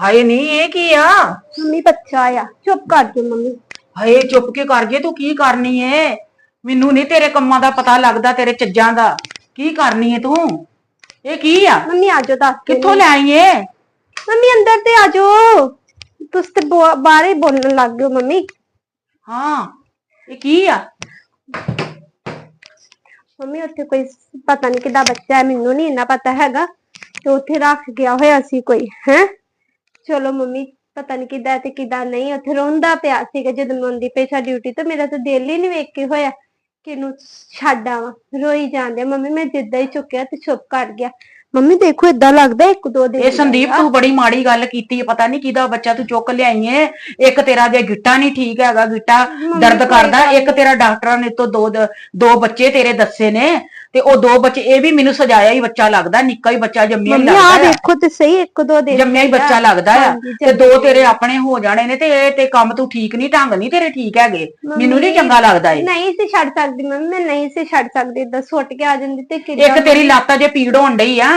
ਹਾਏ ਨਹੀਂ ਇਹ ਕੀ ਆ? ਮੰਮੀ ਬੱਚਾ ਆ ਚੁੱਪ ਕਰ ਜਾ ਮੰਮੀ। ਹਾਏ ਚੁੱਪ ਕੇ ਕਰ ਜੇ ਤੂੰ ਕੀ ਕਰਨੀ ਏ? ਮੈਨੂੰ ਨਹੀਂ ਤੇਰੇ ਕੰਮਾਂ ਦਾ ਪਤਾ ਲੱਗਦਾ ਤੇਰੇ ਚੱਜਾਂ ਦਾ। ਕੀ ਕਰਨੀ ਏ ਤੂੰ? ਇਹ ਕੀ ਆ? ਮੰਮੀ ਆ ਜਾਓ ਦੱਸ। ਕਿੱਥੋਂ ਲੈ ਆਈ ਏ ਮੰਮੀ ਅੰਦਰ ਤੇ ਆ ਜਾਓ ਤੁਸੀਂ ਤੇ ਬੋ- ਬਾਹਰ ਹੀ ਬੋਲਣ ਲੱਗ ਗਏ ਹੋ ਮੰਮੀ। ਹਾਂ ਇਹ ਕੀ ਆ? ਮੰਮੀ, ਉੱਥੇ ਕੋਈ ਪਤਾ ਨਹੀਂ ਕਿਦਾ ਬੱਚਾ ਹੈ, ਮੈਨੂੰ ਨਹੀਂ ਇੰਨਾ ਪਤਾ ਹੈਗਾ। ਤੇ ਉੱਥੇ ਰੱਖ ਗਿਆ ਹੋਇਆ ਸੀ ਕੋਈ, ਹੈ? ਚਲੋ ਮੰਮੀ, ਪਤਾ ਨਹੀਂ ਕਿਦਾ ਤੇ ਕਿਦਾ ਨਹੀਂ। ਉੱਥੇ ਰੋਂਦਾ ਪਿਆ ਸੀਗਾ ਜਦੋਂ ਮੈਂ ਆਉਂਦੀ ਪਈ ਸਾ ਡਿਊਟੀ ਤੇ, ਮੇਰਾ ਤਾਂ ਦਿਲ ਹੀ ਨਹੀਂ ਵੇਖ ਕੇ ਹੋਇਆ ਕਿ ਇਹਨੂੰ ਛੱਡ ਆਵਾਂ। ਰੋਈ ਜਾਂਦੇ ਮੰਮੀ, ਮੈਂ ਜਿੱਦਾਂ ਹੀ ਚੁੱਕਿਆ ਤੇ ਚੁੱਪ ਕਰ ਗਿਆ। ਮੰਮੀ ਦੇਖੋ ਇਦਾਂ ਲੱਗਦਾ ਇੱਕ ਦੋ ਦਿਨ ਇਹ ਸੰਦੀਪ ਤੂੰ ਬੜੀ ਮਾੜੀ ਗੱਲ ਕੀਤੀ ਹੈ ਪਤਾ ਨਹੀਂ ਕਿਹਦਾ ਬੱਚਾ ਤੂੰ ਚੁੱਕ ਲਿਆਈ ਏ। ਇੱਕ ਤੇਰਾ ਜੇ ਗਿੱਟਾ ਨਹੀਂ ਠੀਕ ਹੈਗਾ ਗਿੱਟਾ ਦਰਦ ਕਰਦਾ ਇੱਕ ਤੇਰਾ ਡਾਕਟਰਾਂ ਨੇ ਤੋਂ ਦੋ ਦ- ਦੋ ਬੱਚੇ ਤੇਰੇ ਦੱਸੇ ਨੇ। ਤੇ ਉਹ ਦੋ ਬੱਚੇ ਇਹ ਵੀ ਮੈਨੂੰ ਸਜਾਇਆ ਹੀ ਬੱਚਾ ਲੱਗਦਾ ਨਿੱਕਾ ਹੀ ਬੱਚਾ ਜੰਮਿਆ ਹੀ ਮੰਮੀ ਆ ਲੱਗਦਾ ਆ। ਦੇਖੋ ਤੇ ਸਹੀ ਇੱਕ ਦੋ ਦਿਨ ਜੰਮਿਆ ਹੀ ਬੱਚਾ ਲੱਗਦਾ ਆ। ਹਾਂਜੀ, ਤੇ ਦੋ ਤੇਰੇ ਆਪਣੇ ਹੋ ਜਾਣੇ ਨੇ ਤੇ ਇਹ ਤੇ ਕੰਮ ਤੂੰ ਠੀਕ ਨਹੀਂ ਢੰਗ ਨਹੀਂ ਤੇਰੇ ਠੀਕ ਹੈਗੇ। ਮੈਨੂੰ ਨਹੀਂ ਚੰਗਾ ਲੱਗਦਾ ਇਹ। ਨਹੀਂ ਸੀ ਛੱਡ ਸਕਦੀ ਮੰਮੀ ਮੈਂ ਨਹੀਂ ਸੀ ਛੱਡ ਸਕਦੀ। ਏਦਾਂ ਸੁੱਟ ਕੇ ਆ ਜਾਂਦੀ ਤੇ ਕਿੱਦਾਂ ਇੱਕ ਤੇਰੀ ਲੱਤ ਜੇ ਪੀੜ ਹੋਣ ਡਈ ਆ।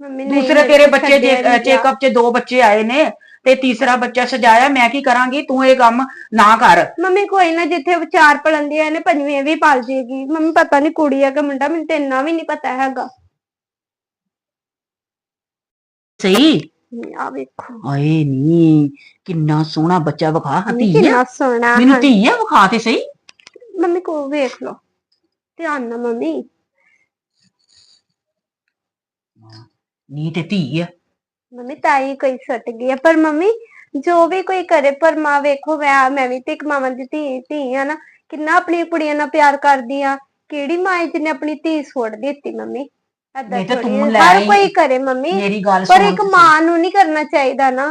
ਮੰਮੀ ਨਹੀਂ ਦੂਸਰੇ ਤੇਰੇ ਬੱਚੇ ਜੇ ਛੱਡਿਆ ਗਿਆ। ਚੈੱਕਅਪ 'ਚ ਦੋ ਬੱਚੇ ਆਏ ਨੇ। ਤੇ ਤੀਸਰਾ ਬੱਚਾ ਸਜਾਇਆ ਮੈਂ ਕੀ ਕਰਾਂਗੀ? ਤੂੰ ਇਹ ਕੰਮ ਨਾ ਕਰ। ਮੰਮੀ ਕੋਈ ਨਾ ਜਿੱਥੇ ਚਾਰ ਪਲੰਦੀਆਂ ਨੇ ਪੰਜਵੀਂ ਵੀ ਪਾਲ ਜੇਗੀ। ਮੰਮੀ ਪਤਾ ਨਹੀਂ ਕੁੜੀ ਆ ਕਿ ਮੁੰਡਾ ਮੈਨੂੰ ਤੇ ਇੰਨਾ ਵੀ ਨਹੀਂ ਪਤਾ ਹੈਗਾ। ਸਹੀ? ਆ ਵੇਖੋ। ਆਏ ਨੀ ਕਿੰਨਾ ਸੋਹਣਾ ਬੱਚਾ ਵਿਖਾ। ਆ ਕਿੰਨਾ ਸੋਹਣਾ ਮੈਨੂੰ ਹਾਂ। ਧੀ ਆ ਵਿਖਾ ਤੇ ਸਹੀ। ਮੰਮੀ ਕੋ ਵੇਖ ਲਓ। ਧਿਆਨ ਨਾਲ ਮੰਮੀ। ਨੀ ਤੇ ਧੀ ਆ। ਮੰਮੀ ਤਾਈ ਕੋਈ ਸੁੱਟ ਗਈ ਆ ਪਰ ਮੰਮੀ ਜੋ ਵੀ ਕੋਈ ਕਰੇ ਪਰ ਮਾਂ ਵੇਖੋ ਮੈਂ ਮੈਂ ਵੀ ਤੇ ਇੱਕ ਮਾਵਾਂ ਦੀ ਧੀ ਧੀ ਆ ਨਾ ਕਿੰਨਾ ਆਪਣੀ ਕੁੜੀਆਂ ਨਾਲ ਪਿਆਰ ਕਰਦੀ ਆ ਕਿਹੜੀ ਮਾਂ ਹੈ ਜਿਹਨੇ ਆਪਣੀ ਧੀ ਛੋੜ ਦਿੱਤੀ ਮੰਮੀ ਏਦਾਂ ਨਹੀਂ ਤੇ ਥੋੜ੍ਹੀ ਤੂੰ ਆ। ਲੈ ਹਰ ਆਈ। ਕੋਈ ਕਰੇ ਮੰਮੀ ਮੇਰੀ ਗੱਲ ਪਰ ਸੁਣ ਇੱਕ ਮਾਂ ਨੂੰ ਨਹੀਂ ਕਰਨਾ ਚਾਹੀਦਾ ਨਾ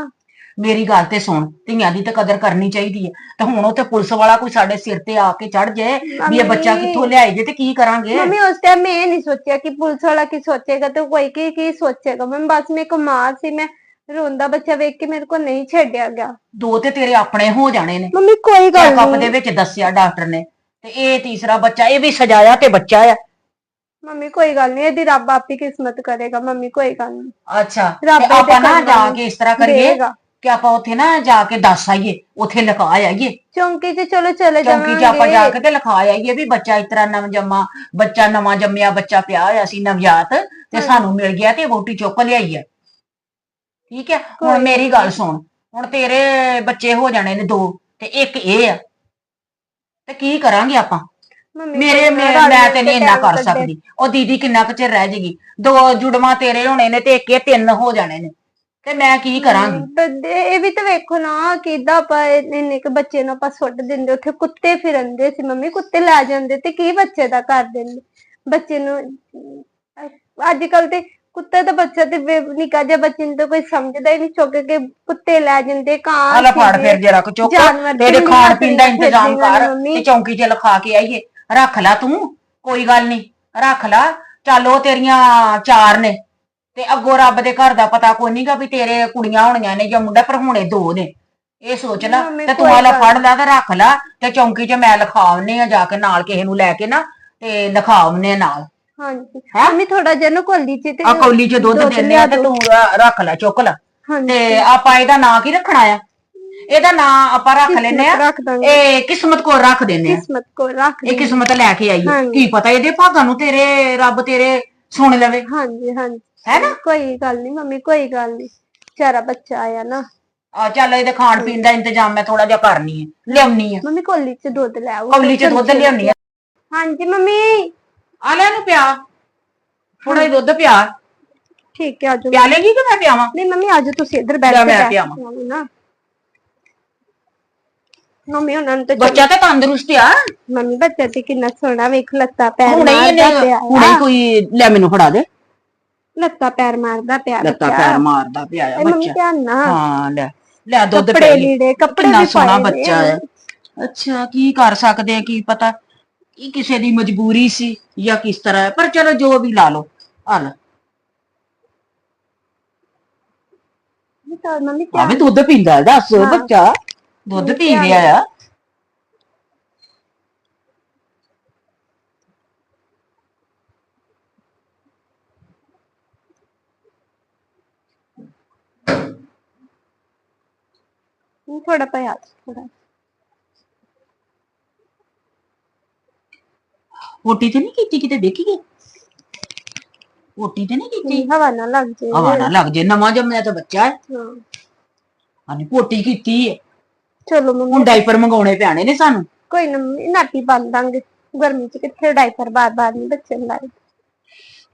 ਮੇਰੀ ਗੱਲ ਤੇ ਸੁਣ ਧੀਆਂ ਦੀ ਤਾਂ ਕਦਰ ਕਰਨੀ ਚਾਹੀਦੀ ਹੈ ਤੇ ਹੁਣ ਉੱਥੇ ਪੁਲਿਸ ਵਾਲਾ ਕੋਈ ਸਾਡੇ ਸਿਰ ਤੇ ਆ ਕੇ ਚੜ ਜਾਏ ਵੀ ਇਹ ਬੱਚਾ ਮੰਮੀ- ਕਿੱਥੋਂ ਲਿਆਏ ਜੇ ਤੇ ਕੀ ਕਰਾਂਗੇ? ਉਸ ਟਾਈਮ ਮੈਂ ਇਹ ਨਹੀਂ ਸੋਚਿਆ ਕਿ ਪੁਲਿਸ ਵਾਲਾ ਕੀ ਸੋਚੇਗਾ ਤੇ ਕੋਈ ਕੀ ਕੀ ਸੋਚੇਗਾ। ਮੈਂ ਬਸ ਮੈਂ ਕੁਮਾਰ ਸੀ ਮੈਂ ਰੋਂਦਾ ਬੱਚਾ ਵੇਖ ਕੇ ਮੇਰੇ ਕੋਲ ਨਹੀਂ ਛੱਡਿਆ ਗਿਆ। ਦੋ ਤੇ ਤੇਰੇ ਆਪਣੇ ਹੋ ਜਾਣੇ ਨੇ। ਮੰਮੀ ਕੋਈ ਗੱਲ ਚੈੱਕਅਪ ਦੇ ਵਿੱਚ ਦੱਸਿਆ ਡਾਕਟਰ ਨੇ। ਤੇ ਇਹ ਤੀਸਰਾ ਬੱਚਾ ਇਹ ਵੀ ਸਜਾਇਆ ਤੇ ਬੱਚਾ ਆ। ਮੰਮੀ ਕੋਈ ਗੱਲ ਨਹੀਂ ਇਹਦੀ ਰੱਬ ਆਪੀ ਕਿਸਮਤ ਕਰੇਗਾ। ਮੰਮੀ ਕੋਈ ਗੱਲ ਨਹੀਂ। ਅੱਛਾ ਰੱਬ ਇਹਦੇ ਆਪਾਂ ਨਾ ਕਰਮਾਂ ਜਾ ਨੂੰ ਕੇ ਇਸ ਤਰ੍ਹਾਂ ਕਰੀਏ। ਕਿ ਆਪਾਂ ਉੱਥੇ ਨਾ ਜਾ ਕੇ ਦੱਸ ਆਈਏ ਉੱਥੇ ਲਿਖਾ ਆਈਏ। ਚੌਂਕੀ 'ਚ ਚਲੋ ਚਲੇ ਚੌਂਕੀ 'ਚ ਆਪਾਂ ਜਾ ਜਾਵਾਂਗੇ ਕੇ ਤੇ ਲਿਖਾ ਆਈਏ ਵੀ ਬੱਚਾ ਇਸ ਤਰ੍ਹਾਂ ਨਵ ਜੰਮਾ ਬੱਚਾ ਨਵਾਂ ਜੰਮਿਆ ਬੱਚਾ ਪਿਆ ਹੋਇਆ ਸੀ ਨਵਜਾਤ ਤੇ ਸਾਨੂੰ ਮਿਲ ਗਿਆ ਤੇ ਵੋਟੀ ਚੁੱਕ ਲਿਆਈ ਆ। ਠੀਕ ਹੈ ਹੁਣ ਮੇਰੀ ਗੱਲ ਸੁਣ ਹੁਣ ਤੇਰੇ ਬੱਚੇ ਹੋ ਜਾਣੇ ਨੇ ਦੋ ਤੇ ਇੱਕ ਇਹ ਆ। ਤੇ ਕੀ ਕਰਾਂਗੇ ਆਪਾਂ? ਮੇਰੇ ਮੈਂ ਤੇ ਨਹੀਂ ਇੰਨਾ ਕਰ। ਸਕਦੀ। ਉਹ ਦੀਦੀ ਕਿੰਨਾ ਕੁ ਚਿਰ ਰਹਿ ਜੇਗੀ? ਦੋ ਜੁੜਵਾ ਤੇਰੇ ਹੋਣੇ ਨੇ ਤੇ ਇੱਕ ਇਹ ਤਿੰਨ ਹੋ ਜਾਣੇ ਨੇ। ਤੇ ਮੈਂ ਕੀ ਕਰਾਂਗੀ ਬੰਦੇ ਇਹ ਵੀ ਤਾਂ ਵੇਖੋ ਨਾ ਕਿਦਾਂ ਆਪਾਂ ਇੰਨੇ ਕੁ ਬੱਚੇ ਨੂੰ ਆਪਾਂ ਸੁੱਟ ਦਿੰਦੇ ਉੱਥੇ ਕੁੱਤੇ ਫਿਰੰਦੇ ਸੀ ਮੰਮੀ ਕੁੱਤੇ ਲੈ ਜਾਂਦੇ ਤੇ ਕੀ ਬੱਚੇ ਦਾ ਕਰ ਦਿੰਦੇ ਬੱਚੇ ਨੂੰ ਅੱਜ ਕੱਲ ਤੇ ਕੁੱਤੇ ਦਾ ਬੱਚਾ ਤੇ ਨਿੱਕਾ ਜਿਹਾ ਬੱਚੇ ਨੂੰ ਤਾਂ ਕੋਈ ਸਮਝਦਾ ਹੀ ਨਹੀਂ ਚੁੱਕ ਕੇ ਕੁੱਤੇ ਲੈ ਜਾਂਦੇ ਕਾਂ ਆਲਾ ਫੜ। ਫਿਰ ਜਰਾ ਕੁ ਚੁੱਕ ਜਾਨਵਰ ਤੇ ਇਹਦੇ ਤੇ ਖਾਣ ਪੀਣ ਦਾ ਇੰਤਜ਼ਾਮ ਕਰ। ਤੇ ਚੌਂਕੀ 'ਚ ਲਿਖਾ ਕੇ ਆਈਏ ਰੱਖ ਲੈ ਤੂੰ ਕੋਈ ਗੱਲ ਨਹੀਂ ਰੱਖ ਲੈ ਚੱਲ ਉਹ ਤੇਰੀਆਂ ਚਾਰ ਨੇ ਤੇ ਅੱਗੋਂ ਰੱਬ ਦੇ ਘਰ ਦਾ ਪਤਾ ਕੋਈ ਨਹੀਂਗਾ ਵੀ ਤੇਰੇ ਕੁੜੀਆਂ ਹੋਣੀਆਂ ਨੇ ਜਾਂ ਮੁੰਡਾ ਪਰ ਹੁਣੇ ਦੋ ਨੇ। ਇਹ ਸੋਚ ਲੈ ਤੇ ਤੂੰ ਆਲਾ ਫੜ ਲੈ ਤੇ ਰੱਖ ਲੈ ਤੇ ਚੌਂਕੀ 'ਚ ਮੈਂ ਲਿਖਾਉਣੇ ਆ ਜਾ ਕੇ ਨਾਲ ਕਿਸੇ ਨੂੰ ਲੈ ਕੇ ਨਾ ਤੇ ਲਿਖਾਉਣੇ ਨਾਲ। ਹਾਂਜੀ? ਮੰਮੀ ਥੋੜਾ ਜਿਹਾ ਨਾ ਕੋਲੀ ਚ ਤੇ ਆ ਕੌਲੀ 'ਚ ਦੁੱਧ ਦਿੰਦੇ ਆ ਤੇ ਤੂੰ ਰੱਖ ਲੈ ਚੁੱਕ ਲੈ। ਤੇ ਆਪਾਂ ਇਹਦਾ ਨਾਂ ਕੀ ਰੱਖਣਾ ਆ? ਇਹਦਾ ਨਾਂ ਆਪਾਂ ਰੱਖ ਲੈਨੇ ਆ। ਇਹ ਕਿਸਮਤ ਕੋ ਰੱਖ ਦਿੰਨੇ ਆ। ਕਿਸਮਤ ਕੋ ਰੱਖ ਇਹ ਕਿਸਮਤ ਲੈ ਕੇ ਆਈ। ਕੀ ਪਤਾ ਇਹਦੇ ਭਾਗਾਂ ਨੂੰ ਤੇਰੇ ਰੱਬ ਤੇਰੇ ਸੁਣ ਲਵੇ। ਹਾਂਜੀ ਹਾਂਜੀ। ਹੈ ਨਾ? ਕੋਈ ਗੱਲ ਨਹੀਂ ਮੰਮੀ ਕੋਈ ਗੱਲ ਨਹੀਂ ਵਿਚਾਰਾ ਬੱਚਾ ਆਇਆ ਨਾ। ਆ ਚੱਲ ਇਹਦੇ ਖਾਣ ਪੀਣ ਦਾ ਇੰਤਜ਼ਾਮ ਮੈਂ ਥੋੜਾ ਜਿਹਾ ਕਰਨੀ ਹੈ ਲਿਆਉਣੀ ਹੈ ਮੰਮੀ ਕੋਲੀ ਚ ਦੁੱਧ ਲੈ ਆਓ। ਕੌਲੀ ਚ ਦੁੱਧ ਲਿਆਉਣੀ ਹੈ ਹਾਂਜੀ ਮੰਮੀ। ਆ ਲੈ ਨੂੰ ਪਿਆ। ਥੋੜਾ ਜਿਹਾ ਦੁੱਧ ਪਿਆ। ਠੀਕ ਹੈ ਆਜੋ। ਪਿਆ ਲੇਗੀ ਕਿ ਮੈਂ ਪਿਆਵਾਂ? ਨਹੀਂ ਮੰਮੀ ਆਜੋ ਤੁਸੀਂ ਇੱਧਰ ਬੈਠ ਲੈ ਕੇ ਮੈਂ ਬੈਠ ਪਿਆਵਾਂ। ਜਾਓ ਨਾ। ਮੰਮੀ ਉਹਨਾਂ ਨੂੰ ਤਾਂ ਬੱਚਾ ਤੇ ਤੰਦਰੁਸਤ ਆ। ਮੰਮੀ ਬੱਚਾ ਤੇ ਕਿੰਨਾ ਸੋਹਣਾ ਵੇਖ ਲੱਤਾਂ ਪੈਰ ਹੁਣੇ ਹੀ ਮਾਰਦਾ ਇਹਨੇ ਪਿਆ। ਹੁਣੇ ਹੀ ਕੋਈ ਲੈ ਮੈਨੂੰ ਫੜਾ ਦੇ। ਲੱਤਾਂ ਪੈਰ ਮਾਰਦਾ ਪਿਆ ਲੱਤਾਂ ਬੱਚਾ। ਪੈਰ ਮਾਰਦਾ ਪਿਆ ਆ ਇਹ ਮੰਮੀ ਬੱਚਾ ਧਿਆਨ ਨਾਲ ਹਾਂ ਲੈ ਲੈ ਦੁੱਧ ਕੱਪੜੇ ਪੀ ਲਈ। ਲੀੜੇ ਕੱਪੜੇ ਕਿੰਨਾ ਵੀ ਸੋਹਣਾ ਪਾਏ ਨੇ। ਬੱਚਾ ਹੈ ਅੱਛਾ ਕੀ ਕਰ ਸਕਦੇ ਆ ਕੀ ਪਤਾ ਇਹ ਕਿਸੇ ਦੀ ਮਜਬੂਰੀ ਸੀ ਜਾਂ ਕਿਸ ਤਰ੍ਹਾਂ ਹੈ ਪਰ ਚਲੋ ਜੋ ਵੀ ਲਾ ਲਓ ਆ ਲੈ ਤਾਂ ਮੰਮੀ ਆ ਵੀ ਦੁੱਧ ਪੀਂਦਾ ਹੈ, ਦੱਸ। ਬੱਚਾ ਦੁੱਧ ਪੀ ਰਿਹਾ ਆ ਥੋੜਾ ਪਿਆ ਥੋੜਾ ਓਟੀ ਤੇ ਨਹੀਂ ਕੀਤੀ ਕਿਤੇ? ਦੇਖੀਏ ਓਟੀ ਤੇ ਨਹੀਂ ਕੀਤੀ? ਹਵਾ ਨਾ ਲੱਗ ਜੇ। ਹਵਾ ਨਾ ਲੱਗ ਜੇ ਨਵਾਂ ਜੰਮਿਆ ਤਾਂ ਬੱਚਾ ਹੈ। ਹਾਂ। ਹਾਂਜੀ ਪੋਟੀ ਕੀਤੀ ਹੈ ਚਲੋ ਮੰਮੀ। ਹੁਣ ਡਾਈਪਰ ਮੰਗਾਉਣੇ ਪੈਣੇ ਨੇ ਸਾਨੂੰ। ਕੋਈ ਨਾ ਮੰਮੀ, ਨਾਪੀ ਬੰਨ ਦਾਂਗੇ। ਗਰਮੀ ਚ ਕਿੱਥੇ ਡਾਈਪਰ ਬਾਰ ਬਾਰ ਨਹੀਂ ਬੱਚੇ ਨੂੰ ਲਾਏ।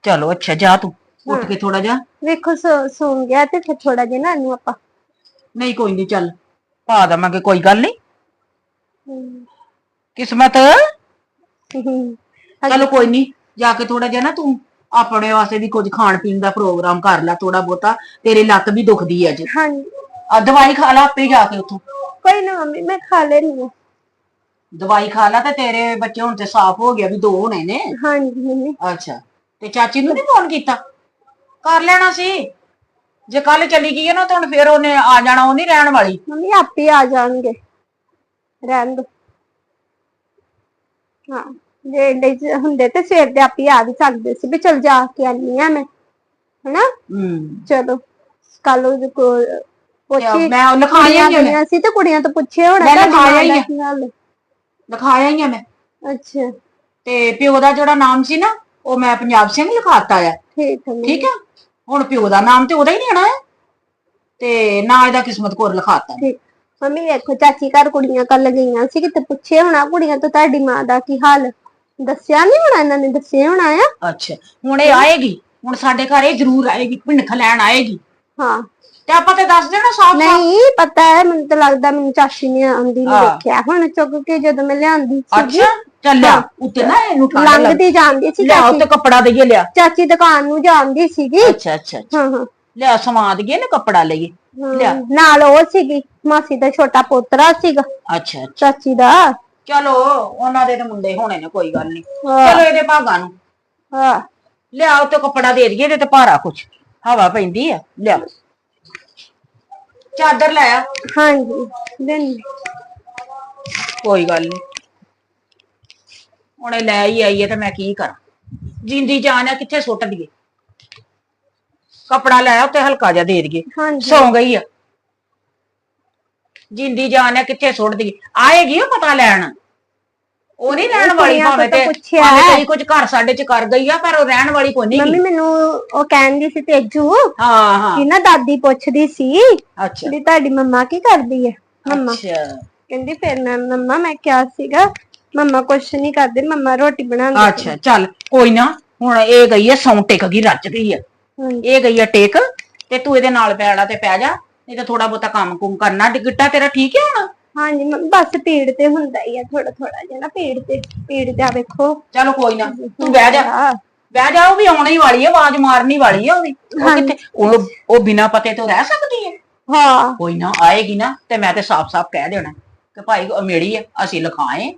ਚਲੋ ਅੱਛਾ ਜਾ ਤੂੰ। ਉੱਠ ਕੇ ਥੋੜਾ ਜਾ ਵੇਖੋ ਸੌ ਸੌਂ ਗਿਆ ਤੇ ਫਿਰ ਥੋੜਾ ਜਿਹਾ ਨਾ ਇਹਨੂੰ ਆਪਾਂ। ਨਹੀਂ ਕੋਈ ਨਹੀਂ ਚੱਲ। ਪਾ ਦਵਾਂਗੇ ਕੋਈ ਗੱਲ ਨਹੀਂ। ਕਿਸਮਤ? ਚਲੋ ਕੋਈ ਨਹੀਂ ਜਾ ਕੇ ਥੋੜਾ ਜਿਹਾ ਨਾ ਤੂੰ ਆਪਣੇ ਵਾਸਤੇ ਵੀ ਕੁਝ ਖਾਣ ਪੀਣ ਦਾ ਪ੍ਰੋਗਰਾਮ ਕਰ ਲੈ ਥੋੜਾ ਬਹੁਤਾ। ਤੇਰੀ ਲੱਤ ਵੀ ਦੁਖਦੀ ਹੈ ਅੱਜ। ਹਾਂਜੀ। ਆ ਦਵਾਈ ਖਾ ਲੈ ਆਪੇ ਜਾ ਕੇ ਉੱਥੋਂ। ਕੋਈ ਨਾ ਮੰਮੀ ਮੈਂ ਖਾ ਲੈਣੀ ਦਵਾਈ ਖਾ ਲੈ ਤੇ ਤੇਰੇ ਬੱਚੇ ਹੁਣ ਤੇ ਸਾਫ਼ ਹੋ ਗਿਆ ਵੀ ਦੋ ਹੋਣੇ ਨੇ। ਹਾਂਜੀ ਮੰਮੀ। ਅੱਛਾ ਤੇ ਚਾਚੀ ਨੂੰ ਨਹੀਂ ਫੋਨ ਕੀਤਾ? ਕਰ ਲੈਣਾ ਸੀ। ਜੇ ਕੱਲ ਚਲੀ ਗਈ ਹੈ ਨਾ ਤਾਂ ਹੁਣ ਫੇਰ ਉਹਨੇ ਆ ਜਾਣਾ ਉਹ ਨਹੀਂ ਰਹਿਣ ਵਾਲੀ। ਮੰਮੀ ਆਪੇ ਆ ਜਾਣਗੇ। ਰਹਿਣ ਦੋ। ਹਾਂ ਜੇ ਏਡੇ ਚ ਹੁੰਦੇ ਤੇ ਸਵੇਰ ਦੇ ਆਪੇ ਆ ਵੀ ਸਕਦੇ ਸੀ ਵੀ ਚਲ ਜਾ ਕੇ ਆਨੀ ਆ ਮੈਂ ਹਨਾ? ਹੂੰ। ਚਲੋ ਕੱਲ ਉਹਦੇ ਕੋਲ ਪੁੱਛੀ ਮੈਂ ਉਹ ਲਿਖਾਇਆ ਹੀ ਆ ਮੈਂ ਸੀ ਤੇ ਕੁੜੀਆਂ ਤੋਂ ਪੁੱਛਿਆ ਹੋਣਾ ਮੈਂ ਤੁਹਾਡੀ ਲਿਖਾਇਆ ਹੀ ਆ। ਹਾਲ ਹੈ? ਲਿਖਾਇਆ ਹੀ ਆ ਮੈਂ। ਅੱਛਾ। ਤੇ ਪਿਓ ਦਾ ਜਿਹੜਾ ਨਾਮ ਸੀ ਨਾ ਉਹ ਮੈਂ ਪੰਜਾਬ ਸਿੰਘ ਲਿਖਾਤਾ ਆ। ਠੀਕ ਹੈ ਮੰਮੀ। ਠੀਕ ਹੈ ਹੁਣ ਪਿਓ ਦਾ ਨਾਮ ਤੇ ਉਹਦਾ ਹੀ ਲੈਣਾ ਹੈ। ਤੇ ਨਾ ਇਹਦਾ ਕਿਸਮਤ ਕੌਰ ਲਿਖਾਤਾ। ਠੀਕ ਮੰਮੀ ਵੇਖੋ ਚਾਚੀ ਘਰ ਕੁੜੀਆਂ ਕੱਲ ਗਈਆਂ ਸੀ ਕਿਤੇ ਪੁੱਛੇ ਹੋਣਾ ਕੁੜੀਆਂ ਤੋਂ ਤੁਹਾਡੀ ਮਾਂ ਦਾ ਕੀ ਹਾਲ? ਦੱਸਿਆ ਨਹੀਂ ਹੋਣਾ ਇਹਨਾਂ ਨੇ ਦੱਸਿਆ ਹੋਣਾ ਆ? ਅੱਛਾ ਹੁਣ ਇਹ ਆਏਗੀ ਹੁਣ ਸਾਡੇ ਘਰ ਇਹ ਜ਼ਰੂਰ ਆਏਗੀ ਭਿੰਖ ਲੈਣ ਆਏਗੀ। ਹਾਂ। ਤੇ ਆਪਾਂ ਤੇ ਦੱਸ ਦੇਣਾ ਸਾਫ਼ ਸਾਫ਼। ਨਹੀਂ ਪਤਾ ਹੈ ਮੈਨੂੰ ਤਾਂ ਲੱਗਦਾ ਮੈਨੂੰ ਚਾਚੀ ਨੇ ਆਂਦੀ ਨੂੰ ਹਾਂ। ਦੇਖਿਆ। ਹੁਣ ਚੁੱਕ ਕੇ ਜਦੋਂ ਮੈਂ ਲਿਆਂਦੀ ਸੀ ਅੱਛਾ ਚੱਲਿਆ ਉੱਤੇ ਨਾ ਇਹਨੂੰ ਠੰਡ ਲੱਗ ਲੰਘਦੀ ਜਾਂਦੀ ਸੀ ਲਿਆ ਚਾਚੀ। ਉੱਤੇ ਕੱਪੜਾ ਦੇਈਏ ਲਿਆ। ਚਾਚੀ ਦੁਕਾਨ ਨੂੰ ਜਾਂਦੀ ਸੀਗੀ। ਅੱਛਾ ਅੱਛਾ ਅੱਛਾ। ਹਾਂ ਹਾਂ। ਲਿਆ ਸਵਾ ਦੇਈਏ ਨਾ ਕੱਪੜਾ ਲਈਏ। ਲਿਆ। ਨਾਲ ਉਹ ਸੀਗੀ ਮਾਸੀ ਦਾ ਛੋਟਾ ਪੋਤਰਾ ਸੀਗਾ। ਅੱਛਾ ਅੱਛਾ। ਚਾਚੀ ਦਾ। ਚਲੋ ਉਹਨਾਂ ਦੇ ਤੇ ਮੁੰਡੇ ਹੋਣੇ ਨੇ ਕੋਈ ਗੱਲ ਨਹੀਂ। ਹਾਂ। ਚਲੋ ਇਹਦੇ ਭਾਗਾਂ ਨੂੰ। ਹਾਂ। ਲਿਆ ਉੱਤੇ ਕੱਪੜਾ ਦੇ ਦਈਏ ਇਹਦੇ ਤੇ ਭਾਰਾ ਕੁਛ। ਹਵਾ ਪੈਂਦੀ ਆ। ਲਿਆ। ਚਾਦਰ ਲੈ ਆ। ਹਾਂਜੀ ਦਿਨ ਕੋਈ ਗੱਲ ਨਹੀਂ ਹੁਣ ਇਹ ਲੈ ਹੀ ਆਈਏ ਤੇ ਮੈਂ ਕੀ ਕਰਾਂ। ਜਿੰਦੀ ਜਾਨ ਆ ਕਿੱਥੇ ਸੁੱਟ ਦਈਏ? ਕੱਪੜਾ ਲੈ ਆ ਉੱਤੇ ਹਲਕਾ ਜਿਹਾ ਦੇ ਦਈਏ। ਹਾਂਜੀ। ਸੌ ਗਈ ਆ। ਜਿੰਦੀ ਜਾਨ ਆ ਕਿੱਥੇ ਸੁੱਟ ਦਈਏ? ਆਏਗੀ ਉਹ ਪਤਾ ਲੈਣ। ਉਹ ਨਹੀਂ ਰਹਿਣ ਵਾਲੀ ਕੁੜੀਆਂ ਭਾਵੇਂ ਤਾਂ ਤੇ ਪੁੱਛਿਆ ਭਾਵੇਂ ਹੈ। ਕਈ ਕੁਝ ਘਰ ਸਾਡੇ ਚ ਕਰ ਗਈ ਆ ਪਰ ਉਹ ਰਹਿਣ ਵਾਲੀ ਕੋਈ ਨਹੀਂ ਮੰਮੀ ਮੈਨੂੰ ਉਹ ਕਹਿੰਦੀ ਸੀ ਤੇਜੂ ਹਾਂ ਹਾਂ। ਕਿ ਨਾ ਦਾਦੀ ਪੁੱਛਦੀ ਸੀ ਅੱਛਾ। ਵੀ ਤੁਹਾਡੀ ਮੰਮਾ ਕੀ ਕਰਦੀ ਹੈ ਮੰਮਾ। ਅੱਛਾ। ਕਹਿੰਦੀ ਫਿਰ ਮੈਂ ਮੰਮਾ ਮੈਂ ਕਿਹਾ ਸੀਗਾ ਮੰਮਾ ਕੁਛ ਨਹੀਂ ਕਰਦੇ ਮੰਮਾ ਰੋਟੀ ਬਣਾਉਂਦੇ ਅੱਛਾ ਚੱਲ ਕੋਈ ਨਾ ਹੁਣ ਇਹ ਗਈ ਹੈ ਸੌਂ ਟਿਕ ਗਈ ਰੱਜ ਗਈ ਹੈ ਹਾਂਜੀ। ਇਹ ਗਈ ਹੈ ਟੇਕ ਤੇ ਤੂੰ ਇਹਦੇ ਨਾਲ ਪੈੜਾ ਤੇ ਪੈ ਜਾ ਨਹੀਂ ਤਾਂ ਥੋੜਾ ਬਹੁਤਾ ਕੰਮ ਕੁਮ ਕਰਨਾ। ਗਿੱਟਾ ਤੇਰਾ ਠੀਕ ਹੈ ਹੁਣ? ਹਾਂਜੀ ਮੰਮੀ ਬਸ ਪੀੜ ਤੇ ਹੁੰਦਾ ਹੀ ਆ ਥੋੜਾ ਥੋੜਾ ਜਿਹਾ ਨਾ ਪੀੜ ਤੇ ਪੀੜ ਤੇ ਆ ਵੇਖੋ। ਚਲੋ ਕੋਈ ਨਾ ਤੂੰ ਬਹਿ ਜਾ। ਬਹਿ ਜਾ ਉਹ ਵੀ ਆਉਣੀ ਵਾਲੀ ਹੈ ਆਵਾਜ਼ ਮਾਰਨੀ ਵਾਲੀ ਹੈ ਉਹ ਵੀ ਉਹ ਕਿੱਥੇ ਉਹ ਉਹ ਬਿਨਾ ਪਤੇ ਤੋਂ ਰਹਿ ਸਕਦੀ ਹੈ ਹਾਂ। ਕੋਈ ਨਾ ਆਏਗੀ ਨਾ ਤੇ ਮੈਂ ਤੇ ਸਾਫ਼-ਸਾਫ਼ ਕਹਿ ਦੇਣਾ ਕਿ ਭਾਈ ਮੇਰੀ ਹੈ ਅਸੀਂ ਲਿਖਾਏ।